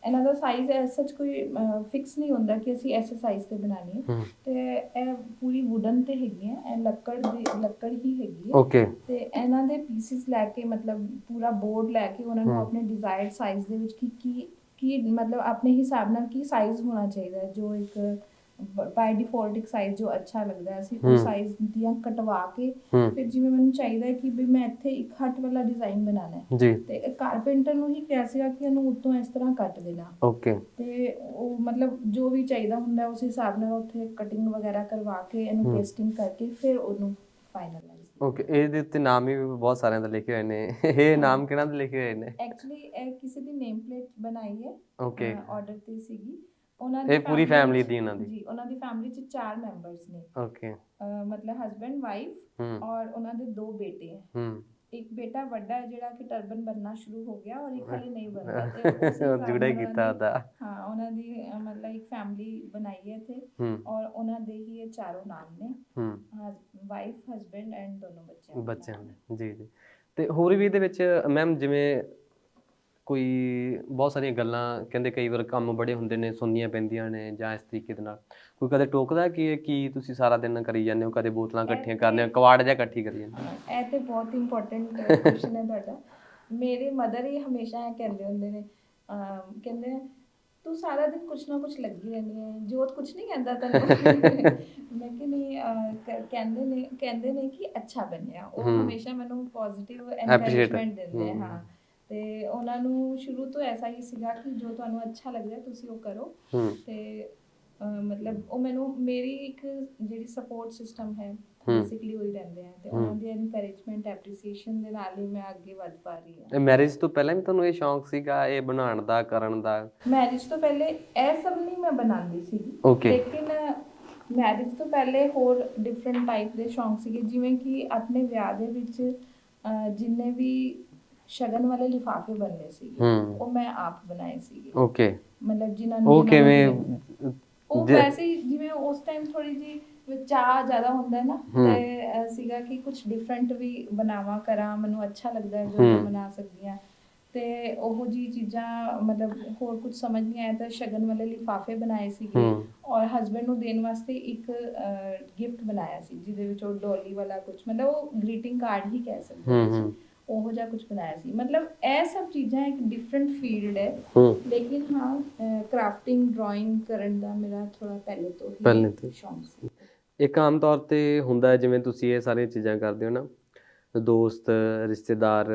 ਇਹਨਾਂ ਦਾ ਸਾਈਜ਼ ਐਸ ਸੱਚ ਕੋਈ ਫਿਕਸ ਨਹੀਂ ਹੁੰਦਾ ਕਿ ਅਸੀਂ ਐਸੇ ਸਾਈਜ਼ ਤੇ ਬਣਾਣੀ ਹੈ ਹੂੰ। ਤੇ ਇਹ ਪੂਰੀ ਵੁਡਨ ਤੇ ਹੈਗੀਆਂ ਇਹ ਲੱਕੜ ਦੀ ਲੱਕੜ ਹੀ ਹੈਗੀ ਹੈ ਓਕੇ ਤੇ ਇਹਨਾਂ ਦੇ ਪੀਸਿਸ ਲੈ ਕੇ ਮਤਲਬ ਪੂਰਾ ਬੋਰਡ ਲੈ ਕੇ ਉਹਨਾਂ ਨੂੰ। ਆਪਣੇ ਡਿਜ਼ਾਇਰਡ ਸਾਈਜ਼ ਦੇ ਵਿੱਚ ਕੀ ਕੀ ਕੀ ਮਤਲਬ ਆਪਣੇ ਹਿਸਾਬ ਨਾਲ ਕੀ ਸਾਈਜ਼ ਹੋਣਾ ਚਾਹੀਦਾ ਜੋ ਇੱਕ ਬਾਈ ਡਿਫਾਲਟ ਇੱਕ ਸਾਈਜ਼ ਜੋ ਅੱਛਾ ਲੱਗਦਾ ਹੈ ਅਸੀਂ ਉਹ। ਸਾਈਜ਼ ਦੀਆਂ ਕਟਵਾ ਕੇ ਫਿਰ ਜਿਵੇਂ ਮੈਨੂੰ ਚਾਹੀਦਾ ਹੈ ਕਿ ਵੀ ਮੈਂ ਇੱਥੇ ਇੱਕ ਹੱਟ ਵਾਲਾ ਡਿਜ਼ਾਈਨ ਬਣਾਉਣਾ ਹੈ। ਤੇ ਕਾਰਪੈਂਟਰ ਨੂੰ ਹੀ ਕਿਹਾ ਸੀਗਾ ਕਿ ਇਹਨੂੰ ਉੱਤੋਂ ਇਸ ਤਰ੍ਹਾਂ ਕੱਟ ਦੇਣਾ। ਓਕੇ ਤੇ ਉਹ ਮਤਲਬ ਜੋ ਵੀ ਚਾਹੀਦਾ ਹੁੰਦਾ ਉਸ ਹਿਸਾਬ ਨਾਲ ਉੱਥੇ ਕਟਿੰਗ ਵਗੈਰਾ ਕਰਵਾ ਕੇ ਇਹਨੂੰ। ਪੇਸਟਿੰਗ ਕਰਕੇ ਫਿਰ ਉਹਨੂੰ ਫਾਈਨਲਾਈਜ਼ ਓਕੇ ਇਹਦੇ ਉੱਤੇ ਨਾਮ ਵੀ ਬਹੁਤ ਸਾਰਿਆਂ ਦੇ ਲਿਖੇ ਹੋਏ ਨੇ। ਇਹ ਨਾਮ ਕਿਹਨਾਂ ਦੇ ਲਿਖੇ ਹੋਏ ਨੇ? ਐਕਚੁਅਲੀ ਇਹ ਕਿਸੇ ਦੀ ਨੇਮ ਪਲੇਟ ਬਣਾਈ ਹੈ। ਓਕੇ ਆਰਡਰ ਤੇ ਸੀਗੀ। ਉਹਨਾਂ ਇਹ ਪੂਰੀ ਵਿੱਚ- ਦੀ ਇਹਨਾਂ ਦੀ? ਜੀ ਉਹਨਾਂ ਦੀ ਫੈਮਿਲੀ ਚ ਚਾਰ ਮੈਂਬਰਸ ਨੇ। ਓਕੇ ਮਤਲਬ ਹਸਬੰਡ ਵਾਈਫ ਹੂੰ। ਔਰ ਉਹਨਾਂ ਦੇ ਦੋ ਬੇਟੇ ਹੈ। ਹੂੰ। ਇੱਕ ਬੇਟਾ ਵੱਡਾ ਹੈ ਜਿਹੜਾ ਕਿ ਟਰਬਨ ਬਣਨਾ ਸ਼ੁਰੂ ਹੋ ਗਿਆ ਔਰ ਇੱਕ ਹਾਲੇ ਨਹੀਂ ਬਣਦਾ ਤੇ ਉਸ ਹਿਸਾਬ ਜੁੜਾ ਹੀ ਕੀਤਾ ਉਹਦਾ। ਦੀ- ਹਾਂ ਉਹਨਾਂ ਦੀ ਮਤਲਬ ਇੱਕ ਫੈਮਿਲੀ ਬਣਾਈ ਹੈ ਇੱਥੇ ਹੂੰ। ਔਰ ਉਹਨਾਂ ਦੇ ਹੀ ਇਹ ਚਾਰੋਂ ਨਾਮ ਨੇ। ਹੂੰ। ਵਾਈਫ ਹਸਬੰਡ ਐਂਡ ਦੋਨੋਂ ਬੱਚਿਆਂ ਦੇ ਬੱਚਿਆਂ। ਦੇ ਜੀ ਜੀ। ਤੇ ਹੋਰ ਵੀ ਇਹਦੇ ਵਿੱਚ ਮੈਮ ਜਿਵੇਂ ਕੋਈ ਬਹੁਤ ਸਾਰੀਆਂ ਗੱਲਾਂ ਕਹਿੰਦੇ ਕਈ ਵਾਰ ਕੰਮ ਬੜੇ ਹੁੰਦੇ ਨੇ ਸੁਣਨੀਆਂ ਪੈਂਦੀਆਂ ਨੇ ਜਾਂ ਇਸ ਤਰੀਕੇ ਦੇ ਨਾਲ ਕੋਈ ਕਦੇ ਟੋਕਦਾ ਕਿ ਇਹ ਕੀ ਤੁਸੀਂ ਸਾਰਾ ਦਿਨ ਕਰੀ ਜਾਂਦੇ ਹੋ ਕਦੇ ਬੋਤਲਾਂ ਇਕੱਠੀਆਂ ਕਰਨੇ ਹੋ ਕਵਾੜ ਜਾਂ ਇਕੱਠੀ ਕਰੀ ਜਾਂਦੇ ਹੋ? ਇਹ ਤੇ ਬਹੁਤ ਇੰਪੋਰਟੈਂਟ ਕੁਐਸਚਨ ਹੈ ਤੁਹਾਡਾ ਮੇਰੇ ਮਦਰ ਹੀ ਹਮੇਸ਼ਾ ਇਹ ਕਹਿੰਦੇ ਹੁੰਦੇ ਨੇ ਕਹਿੰਦੇ ਤੂੰ ਸਾਰਾ ਦਿਨ ਕੁਛ ਨਾ ਕੁਛ ਲੱਗੀ ਰਹਿੰਦੀ ਹੈ ਜੋਤ ਕੁਛ ਨਹੀਂ ਕਹਿੰਦਾ ਤੈਨੂੰ ਮੈਂ ਕਿ ਨਹੀਂ ਕਹਿੰਦੇ ਨੇ ਕਹਿੰਦੇ ਨੇ ਕਿ ਅੱਛਾ ਬਣਿਆ ਉਹ ਹਮ। ਹਮੇਸ਼ਾ ਮੈਨੂੰ ਪੋਜ਼ਿਟਿਵ ਐਨਕਰੇਜਮੈਂਟ ਦਿੰਦੇ। ਹਾਂ ਤੇ ਉਹਨਾਂ ਨੂੰ ਸ਼ੁਰੂ ਤੋਂ ਐਸਾ ਹੀ ਸੀਗਾ ਕਿ ਜੋ ਤੁਹਾਨੂੰ ਅੱਛਾ ਲੱਗਦਾ ਤੁਸੀਂ ਉਹ ਕਰੋ। ਤੇ ਮਤਲਬ ਉਹ ਮੈਨੂੰ ਮੇਰੀ ਇੱਕ ਜਿਹੜੀ ਸਪੋਰਟ ਸਿਸਟਮ ਹੈ। ਬੇਸਿਕਲੀ ਉਹੀ ਰਹਿੰਦੇ ਆ। ਤੇ। ਉਹਨਾਂ ਦੀ ਐਨਕਰੇਜਮੈਂਟ ਐਪਰੀਸੀਏਸ਼ਨ ਦੇ ਨਾਲ ਹੀ ਮੈਂ ਅੱਗੇ ਵੱਧ ਪਾ ਰਹੀ ਹਾਂ। ਮੈਰਿਜ ਤੋਂ ਪਹਿਲਾਂ ਵੀ ਤੁਹਾਨੂੰ ਇਹ ਸ਼ੌਂਕ ਸੀਗਾ ਇਹ ਬਣਾਉਣ ਦਾ ਕਰਨ ਦਾ? ਮੈਰਿਜ ਤੋਂ ਪਹਿਲੇ ਇਹ ਸਭ ਨਹੀਂ ਮੈਂ ਬਣਾਉਂਦੀ ਸੀ. ਲੇਕਿਨ ਮੈਰਿਜ ਤੋਂ ਪਹਿਲੇ ਹੋਰ ਡਿਫਰੈਂਟ ਟਾਈਪ ਦੇ ਸ਼ੌਂਕ ਸੀਗੇ। ਜਿਵੇਂ ਕਿ ਆਪਣੇ ਵਿਆਹ ਦੇ ਵਿੱਚ ਜਿੰਨੇ ਵੀ ਸ਼ਗਨ ਵਾਲੇ ਲਿਫਾਫੇ ਬਣਨੇ ਸੀਗੇ ਹੂੰ ਉਹ ਮੈਂ ਆਪ ਬਣਾਏ ਸੀਗੇ ਓਕੇ ਮਤਲਬ ਜਿਨ੍ਹਾਂ ਨੂੰ ਉਹ ਜਿਨ੍ਹਾਂ ਕਿਵੇਂ ਨੂੰ- ਉਹ ਜੇ- ਵੈਸੇ ਹੀ ਜਿਵੇਂ ਉਸ ਟਾਈਮ ਥੋੜੀ ਜੀ ਚਾਹ ਜ਼ਿਆਦਾ ਹੁੰਦਾ ਹੈ ਨਾ। ਤੇ ਅਹ, ਸੀਗਾ ਕਿ ਕੁਝ ਡਿਫਰੈਂਟ ਵੀ ਬਣਾਵਾਂ ਕਰਾਂ ਮੈਨੂੰ ਅੱਛਾ ਲੱਗਦਾ ਹੈ ਜੋ। ਮੈਂ ਬਣਾ ਸਕਦੀ ਹਾਂ ਤੇ ਉਹ ਜੀ ਚੀਜ਼ਾਂ ਮਤਲਬ ਹੋਰ ਕੁਝ ਸਮਝ ਨਹੀਂ ਆਇਆ ਤਾਂ ਸ਼ਗਨ ਵਾਲੇ ਲਿਫਾਫੇ ਬਣਾਏ ਸੀਗੇ ਹਮ। ਔਰ ਹਸਬੰਡ ਨੂੰ ਦੇਣ ਵਾਸਤੇ ਇੱਕ ਗਿਫਟ ਬਣਾਇਆ ਸੀ ਜਿਹਦੇ ਵਿੱਚ ਉਹ ਡੋਲੀ ਵਾਲਾ ਕੁਝ ਮਤਲਬ ਉਹ ਗ੍ਰੀਟਿੰਗ ਕਾਰਡ ਹੀ ਕਹਿ ਸਕਦੇ ਹੋ। ਉਹੋ ਜਿਹਾ ਕੁਝ ਬਣਾਇਆ ਸੀ। ਮਤਲਬ ਇਹ ਸਭ ਚੀਜ਼ਾਂ ਇੱਕ ਡਿਫਰੈਂਟ ਫੀਲਡ ਹੈ। ਲੇਕਿਨ ਹਾਂ ਕਰਾਫਟਿੰਗ ਡਰਾਇੰਗ ਕਰਨ ਦਾ ਮੇਰਾ ਥੋੜਾ ਪਹਿਲੇ ਤੋਂ ਹੀ ਪਹਿਲੇ ਤੋਂ। ਸ਼ੌਂਕ ਸੀ। ਇੱਕ ਆਮ ਤੌਰ ਤੇ ਹੁੰਦਾ ਜਿਵੇਂ ਤੁਸੀਂ ਇਹ ਸਾਰੀਆਂ ਚੀਜ਼ਾਂ ਕਰਦੇ ਹੋ ਨਾ ਦੋਸਤ ਰਿਸ਼ਤੇਦਾਰ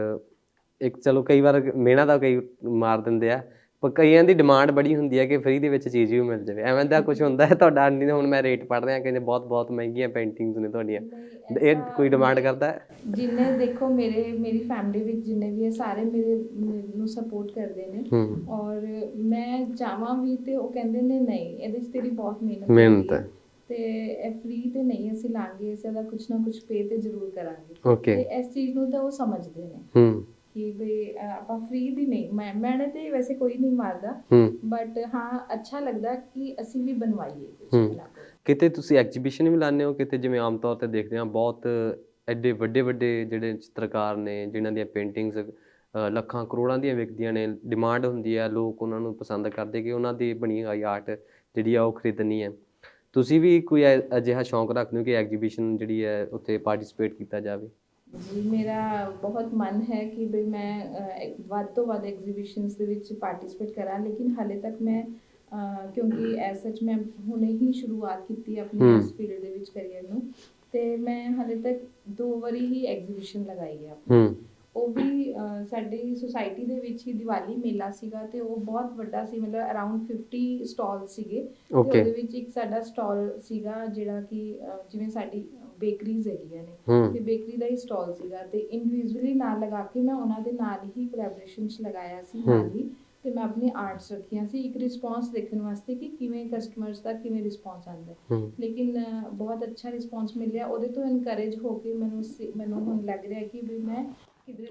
ਇੱਕ ਚਲੋ ਕਈ ਵਾਰ ਮਿਹਣਾ ਦਾ ਕਈ ਮਾਰ ਦਿੰਦੇ ਆ ਪਰ ਕਈਆਂ ਦੀ ਡਿਮਾਂਡ ਬੜੀ ਹੁੰਦੀ ਹੈ ਕਿ ਫ੍ਰੀ ਦੇ ਵਿੱਚ ਚੀਜ਼ ਵੀ ਮਿਲ ਜਾਵੇ। ਐਵੇਂ ਦਾ ਕੁਝ ਹੁੰਦਾ ਹੈ ਤੁਹਾਡਾ ਨਹੀਂ ਹੁਣ ਮੈਂ ਰੇਟ ਪੜ ਰਿਹਾ ਕਿ ਬਹੁਤ ਬਹੁਤ ਮਹਿੰਗੀਆਂ ਪੇਂਟਿੰਗਸ ਨੇ ਤੁਹਾਡੀਆਂ। ਇਹ ਕੋਈ ਡਿਮਾਂਡ ਕਰਦਾ ਹੈ? ਜਿੰਨੇ ਦੇਖੋ ਮੇਰੇ ਮੇਰੀ ਫੈਮਿਲੀ ਵਿੱਚ ਜਿੰਨੇ ਵੀ ਹੈ ਸਾਰੇ ਮੇਰੇ ਮੈਨੂੰ ਸਪੋਰਟ ਕਰਦੇ ਨੇ। ਔਰ ਮੈਂ ਚਾਹਾਂ ਵੀ ਤੇ ਉਹ ਕਹਿੰਦੇ ਨੇ ਨਹੀਂ ਇਹਦੇ 'ਚ ਤੇਰੀ ਬਹੁਤ ਮਿਹਨਤ ਮਿਹਨਤ ਹੈ। ਤੇ ਇਹ ਫ੍ਰੀ ਤੇ ਨਹੀਂ ਅਸੀਂ ਲਾਂਗੇ ਇਸੇ ਦਾ ਕੁਝ ਨਾ ਕੁਝ ਪੇ ਤੇ ਜ਼ਰੂਰ ਕਰਾਂਗੇ। ਤੇ ਇਸ ਚੀਜ਼ ਨੂੰ ਤਾਂ ਉਹ ਸਮਝਦੇ ਨੇ। ਹੂੰ। ਕਿ ਵੀ ਆਪਾਂ ਫ੍ਰੀ ਦੀ ਨਹੀਂ ਮੈਂ ਮਿਹਨਤ ਤੇ ਵੈਸੇ ਕੋਈ ਨਹੀਂ ਮਾਰਦਾ ਬਟ ਹਾਂ ਅੱਛਾ ਲੱਗਦਾ ਕਿ ਅਸੀਂ ਵੀ ਬਣਵਾਈਏ ਕੁਝ ਕਿਤੇ ਤੁਸੀਂ ਐਗਜ਼ੀਬਿਸ਼ਨ ਵੀ ਲਾਉਂਦੇ ਹੋ ਕਿਤੇ ਜਿਵੇਂ ਆਮ ਤੌਰ ਤੇ ਦੇਖਦੇ ਹਾਂ ਬਹੁਤ ਐਡੇ ਵੱਡੇ ਵੱਡੇ ਜਿਹੜੇ ਚਿੱਤਰਕਾਰ ਨੇ ਜਿਨ੍ਹਾਂ ਦੀਆਂ ਪੇਂਟਿੰਗਸ ਲੱਖਾਂ ਕਰੋੜਾਂ ਦੀਆਂ ਵਿਕਦੀਆਂ ਨੇ ਡਿਮਾਂਡ ਹੁੰਦੀ ਹੈ ਲੋਕ ਉਹਨਾਂ ਨੂੰ ਪਸੰਦ ਕਰਦੇ ਕਿ ਉਹਨਾਂ ਦੀ ਬਣੀ ਹੋਈ ਆਰਟ ਜਿਹੜੀ ਆ ਉਹ ਖਰੀਦਣੀ ਹੈ। ਤੁਸੀਂ ਵੀ ਕੋਈ ਅਜਿਹਾ ਸ਼ੌਂਕ ਰੱਖਦੇ ਹੋ ਕਿ ਐਗਜ਼ੀਬਿਸ਼ਨ ਜਿਹੜੀ ਹੈ ਉੱਥੇ ਪਾਰਟਿਸਿਪੇਟ ਕੀਤਾ ਜਾਵੇ? ਜੀ ਮੇਰਾ ਬਹੁਤ ਮਨ ਹੈ ਕਿ ਵੀ ਮੈਂ ਵੱਧ ਤੋਂ ਵੱਧ ਐਗਜ਼ੀਬਿਸ਼ਨਸ ਦੇ ਵਿੱਚ ਪਾਰਟਿਸਿਪੇਟ ਕਰਾਂ ਲੇਕਿਨ ਹਾਲੇ ਤੱਕ ਮੈਂ ਕਿਉਂਕਿ ਐਸ ਸੱਚ ਮੈਂ ਹੁਣੇ ਹੀ ਸ਼ੁਰੂਆਤ ਕੀਤੀ ਆਪਣੀ। ਇਸ ਫੀਲਡ ਦੇ ਵਿੱਚ ਕਰੀਅਰ ਨੂੰ ਤੇ ਮੈਂ ਹਾਲੇ ਤੱਕ ਦੋ ਵਾਰੀ ਹੀ ਐਗਜ਼ੀਬਿਸ਼ਨ ਲਗਾਈ ਹੈ ਹੂੰ ਉਹ ਵੀ ਸਾਡੀ ਸੁਸਾਇਟੀ ਦੇ ਵਿੱਚ ਹੀ ਦੀਵਾਲੀ ਮੇਲਾ ਸੀਗਾ ਤੇ ਉਹ ਬਹੁਤ ਵੱਡਾ ਸੀ ਮਤਲਬ ਅਰਾਊਂਡ 50 ਸਟਾਲ ਸੀਗੇ ਤੇ. ਉਹਦੇ ਵਿੱਚ ਇੱਕ ਸਾਡਾ ਸਟਾਲ ਸੀਗਾ ਜਿਹੜਾ ਕਿ ਜਿਵੇਂ ਸਾਡੀ ਬੇਕਰੀਜ਼ ਹੈਗੀਆਂ ਨੇ। ਤੇ ਬੇਕਰੀ ਦਾ ਹੀ ਸਟਾਲ ਸੀਗਾ ਤੇ ਇੰਡੀਵਿਜੂਅਲੀ ਨਾਲ ਲਗਾ ਕੇ ਮੈਂ ਉਹਨਾਂ ਦੇ ਨਾਲ ਹੀ ਕੋਲੈਬੋਰੇਸ਼ਨ ਚ ਲਗਾਇਆ ਸੀ। ਨਾਲ ਹੀ। ਤੇ ਮੈਂ ਆਪਣੀ ਆਰਟਸ ਰੱਖੀਆਂ ਸੀ ਇੱਕ ਰਿਸਪੌਂਸ ਦੇਖਣ ਵਾਸਤੇ ਕਿ ਕਿਵੇਂ ਕਸਟਮਰਸ ਦਾ ਕਿਵੇਂ ਰਿਸਪੌਂਸ ਆਉਂਦਾ ਲੇਕਿਨ ਬਹੁਤ ਅੱਛਾ ਰਿਸਪੌਂਸ ਮਿਲਿਆ। ਉਹਦੇ ਤੋਂ ਇਨਕਰੇਜ ਹੋ ਕੇ ਮੈਨੂੰ ਮੈਨੂੰ ਹੁਣ ਲੱਗ ਰਿਹਾ ਕਿ ਵੀ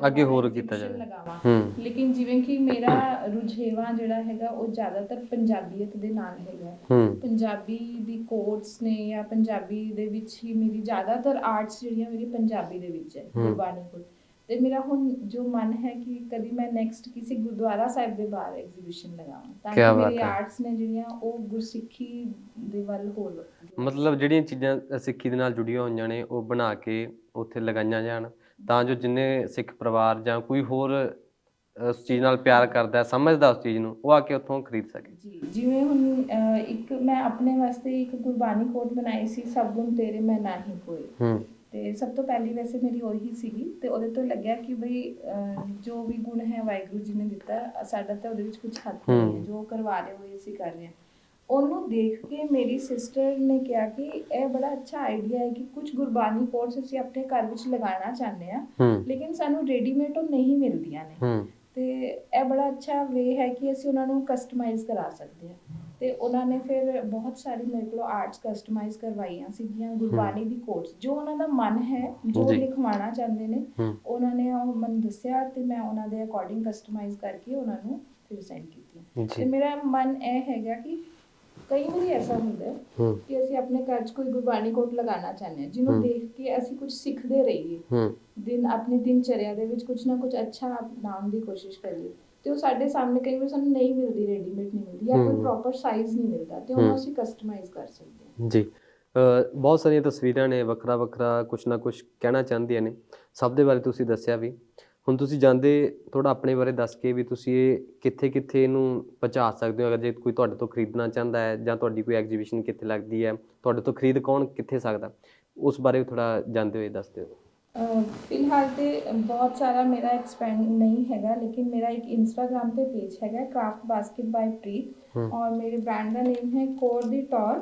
ਅੱਗੇ ਹੋਰ ਕੀਤਾ exhibition ਜਾਵੇ। ਲਗਾਵਾਂ। ਹੂੰ। ਲੇਕਿਨ ਜਿਵੇਂ ਕਿ ਮੇਰਾ ਰੁਝੇਵਾਂ ਜਿਹੜਾ ਹੈਗਾ ਉਹ ਜ਼ਿਆਦਾਤਰ ਪੰਜਾਬੀਅਤ ਦੇ ਨਾਲ ਹੈਗਾ। ਹੂੰ। ਪੰਜਾਬੀ ਦੀ ਕੋਟਸ ਨੇ ਜਾਂ ਪੰਜਾਬੀ ਦੇ ਵਿੱਚ ਹੀ ਮੇਰੀ ਜ਼ਿਆਦਾਤਰ ਆਰਟਸ ਜਿਹੜੀਆਂ ਮੇਰੀ ਪੰਜਾਬੀ ਦੇ ਵਿੱਚ ਹੈ ਹਮ। ਗੁਰਬਾਣੀ ਕੋਲ। ਤੇ ਮੇਰਾ ਹੁਣ ਜੋ ਮਨ ਹੈ ਕਿ ਕਦੀ ਮੈਂ ਨੈਕਸਟ ਕਿਸੇ ਗੁਰਦੁਆਰਾ ਸਾਹਿਬ ਦੇ ਬਾਹਰ ਐਗਜ਼ੀਬਿਸ਼ਨ ਲਗਾਵਾਂ ਤਾਂ ਕਿਆ ਕਿ ਬਾਤ ਮੇਰੀ ਹੈ। ਆਰਟਸ ਨੇ ਜਿਹੜੀਆਂ ਉਹ ਗੁਰਸਿੱਖੀ ਦੇ ਵੱਲ ਹੋਰ ਮਤਲਬ ਜਿਹੜੀਆਂ ਚੀਜ਼ਾਂ ਸਿੱਖੀ ਦੇ ਨਾਲ ਜੁੜੀਆਂ ਹੋਈਆਂ ਨੇ ਉਹ ਬਣਾ ਕੇ ਉੱਥੇ ਲਗਾਈਆਂ ਜਾਣ। ਤਾਂ ਜੋ ਜਿੰਨੇ ਸਿੱਖ ਪਰਿਵਾਰ ਜਾਂ ਕੋਈ ਹੋਰ ਉਸ ਚੀਜ਼ ਨਾਲ ਪਿਆਰ ਕਰਦਾ ਹੈ, ਸਮਝਦਾ ਉਸ ਚੀਜ਼ ਨੂੰ ਉਹ ਆ ਕੇ ਉੱਥੋਂ ਖਰੀਦ ਸਕੇ। ਜੀ ਜਿਵੇਂ ਹੁਣ ਅਹ, ਇੱਕ ਮੈਂ ਆਪਣੇ ਵਾਸਤੇ ਇੱਕ ਗੁਰਬਾਣੀ ਕੋਟ ਬਣਾਈ ਸੀ ਸਭ ਗੁਣ ਤੇਰੇ ਮੈਂ ਨਹੀਂ ਕੋਈ ਹੂੰ। ਤੇ ਸਭ ਤੋਂ ਪਹਿਲੀ ਵੈਸੇ ਮੇਰੀ ਉਹੀ ਸੀਗੀ ਤੇ ਉਹਦੇ ਤੋਂ ਲੱਗਿਆ ਕਿ ਬਈ ਅਹ, ਜੋ ਵੀ ਗੁਣ ਹੈ ਵਾਹਿਗੁਰੂ ਜੀ ਨੇ ਦਿੱਤਾ ਸਾਡਾ ਤਾਂ ਉਹਦੇ ਵਿੱਚ ਕੁਝ ਹੱਥ ਨਹੀਂ ਹੈ ਹਮ। ਜੋ ਕਰਵਾ ਰਹੇ ਹੋਏ ਅਸੀਂ ਕਰ ਰਹੇ ਹਾਂ। ਉਹਨੂੰ ਦੇਖ ਕੇ ਮੇਰੀ ਸਿਸਟਰ ਨੇ ਕਿਹਾ ਕਿ ਇਹ ਬੜਾ ਅੱਛਾ ਆਈਡੀਆ ਹੈ ਕਿ ਕੁਝ ਗੁਰਬਾਣੀ ਕੋਰਸ ਅਸੀਂ ਆਪਣੇ ਘਰ ਵਿੱਚ ਲਗਾਉਣਾ ਚਾਹੁੰਦੇ ਹੂੰ ਲੇਕਿਨ ਸਾਨੂੰ ਰੈਡੀਮੇਡ ਉਹ ਨਹੀਂ ਮਿਲਦੀਆਂ ਨੇ। ਤੇ ਇਹ ਬੜਾ ਅੱਛਾ ਵੇ ਹੈ ਕਿ ਅਸੀਂ ਉਹਨਾਂ ਨੂੰ ਕਸਟਮਾਈਜ਼ ਕਰਾ ਸਕਦੇ ਹਾਂ। ਤੇ ਉਹਨਾਂ ਨੇ ਫਿਰ ਬਹੁਤ ਸਾਰੀ ਮੇਰੇ ਕੋਲ ਆਰਟਸ ਕਸਟਮਾਈਜ਼ ਕਰਵਾਈਆਂ ਸੀਗੀਆਂ ਗੁਰਬਾਣੀ ਦੀ ਕੋਟਸ ਜੋ ਉਹਨਾਂ ਦਾ ਮਨ ਹੈ ਜੋ। ਲਿਖਵਾਉਣਾ ਚਾਹੁੰਦੇ ਨੇ ਉਹਨਾਂ ਨੇ ਉਹ ਮੈਨੂੰ ਦੱਸਿਆ ਤੇ ਮੈਂ ਉਹਨਾਂ ਦੇ ਅਕੋਰਡਿੰਗ ਕਸਟਮਾਈਜ਼ ਕਰਕੇ ਉਹਨਾਂ ਨੂੰ ਫਿਰ ਸੈਂਡ ਕੀਤੀਆਂ। ਤੇ ਮੇਰਾ ਮਨ ਇਹ ਹੈਗਾ ਕਿ ਕਈ ਵਾਰੀ ਐਸਾ ਹੁੰਦਾ ਹੈ ਕਿ ਅਸੀਂ ਆਪਣੇ ਘਰ 'ਚ ਕੋਈ ਗੁਰਬਾਣੀ ਕੋਟ ਲਗਾਉਣਾ ਚਾਹੁੰਦੇ ਹਾਂ ਜਿਹਨੂੰ। ਦੇਖ ਕੇ ਅਸੀਂ ਕੁਝ ਸਿੱਖਦੇ ਰਹੀਏ। ਦਿਨ ਆਪਣੀ ਦਿਨਚਰਿਆ ਦੇ ਵਿੱਚ ਕੁਝ ਨਾ ਕੁਝ ਅੱਛਾ ਅਪਣਾਉਣ ਦੀ ਕੋਸ਼ਿਸ਼ ਕਰੀਏ। ਤੇ ਉਹ ਸਾਡੇ ਸਾਹਮਣੇ ਕਈ ਵਾਰ ਸਾਨੂੰ ਨਹੀਂ ਮਿਲਦੀ ਰੈਡੀਮੇਡ ਨਹੀਂ ਮਿਲਦੀ ਜਾਂ ਕੋਈ। ਪ੍ਰੋਪਰ ਸਾਈਜ਼ ਨਹੀਂ ਮਿਲਦਾ ਤੇ। ਉਹਨੂੰ ਅਸੀਂ ਕਸਟਮਾਈਜ਼ ਕਰ ਸਕਦੇ ਹਾਂ। ਜੀ। ਬਹੁਤ ਸਾਰੀਆਂ ਤਸਵੀਰਾਂ ਨੇ ਵੱਖਰਾ ਵੱਖਰਾ ਕੁਛ ਨਾ ਕੁਛ ਕਹਿਣਾ ਚਾਹੁੰਦੀਆਂ ਨੇ। ਸਭ ਦੇ ਬਾਰੇ ਤੁਸੀਂ ਦੱਸਿਆ ਵੀ। ਹੁਣ ਤੁਸੀਂ ਜਾਂਦੇ ਥੋੜਾ ਆਪਣੇ ਬਾਰੇ ਦੱਸ ਕੇ ਵੀ ਤੁਸੀਂ ਇਹ ਕਿੱਥੇ ਕਿੱਥੇ ਇਹਨੂੰ ਪਹੁੰਚਾ ਸਕਦੇ ਹੋ? ਅਗਰ ਜੇ ਕੋਈ ਤੁਹਾਡੇ ਤੋਂ ਖਰੀਦਣਾ ਚਾਹੁੰਦਾ ਹੈ ਜਾਂ ਤੁਹਾਡੀ ਕੋਈ ਐਗਜ਼ੀਬਿਸ਼ਨ ਕਿੱਥੇ ਲੱਗਦੀ ਹੈ ਤੁਹਾਡੇ ਤੋਂ ਖਰੀਦ ਕੌਣ ਕਿੱਥੇ ਸਕਦਾ? ਉਸ ਬਾਰੇ ਥੋੜਾ ਜਾਣਦੇ ਹੋਏ ਦੱਸ ਦਿਓ। ਫਿਲਹਾਲ ਤੇ ਬਹੁਤ ਸਾਰਾ ਮੇਰਾ ਐਕਸਪੈਂਡ ਨਹੀਂ ਹੈਗਾ ਲੇਕਿਨ ਮੇਰਾ ਇੱਕ ਇੰਸਟਾਗ੍ਰam ਤੇ ਪੇਜ ਹੈਗਾ ਕ੍ਰਾਫਟ ਬਾਸਕਟ ਬਾਈ ਪ੍ਰੀਤ। ਔਰ ਮੇਰੇ ਬ੍ਰਾਂਡ ਦਾ ਨੇਮ ਹੈ ਕੋਰ ਦੀ ਟੌਰ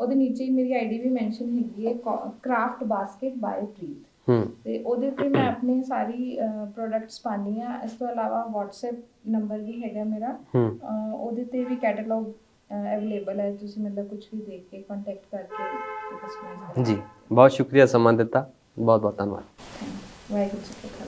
ਉਹਦੇ ਨੀਚੇ ਹੀ ਮੇਰੀ ਆਈਡੀ ਵੀ ਮੈਂਸ਼ਨ ਹੈਗੀ ਹੈ ਕ੍ਰਾਫਟ ਬਾਸਕਟ ਬਾਈ ਪ੍ਰੀਤ ਹੂੰ। ਤੇ ਉਹਦੇ ਤੇ ਮੈਂ ਆਪਣੀ ਸਾਰੀ ਪ੍ਰੋਡਕਟਸ ਪਾਉਂਦੀ ਆ ਇਸ ਤੋਂ ਇਲਾਵਾ WhatsApp ਨੰਬਰ ਵੀ ਹੈਗਾ ਮੇਰਾ। ਉਹਦੇ ਤੇ ਵੀ ਕੈਟਲੌਗ ਅਵੇਲੇਬਲ ਹੈ। ਤੁਸੀਂ ਮਤਲਬ ਕੁਝ ਵੀ ਦੇਖ ਕੇ ਕੰਟੈਕਟ ਕਰਕੇ ਕਸਟਮਾਈਜ਼ ਜੀ। ਬਹੁਤ ਸ਼ੁਕਰੀਆ ਸਮਾਂ ਦਿੱਤਾ। ਬਹੁਤ ਬਹੁਤ ਧੰਨਵਾਦ। ਵਾਹਿਗੁਰੂ ਜੀ ਕਾ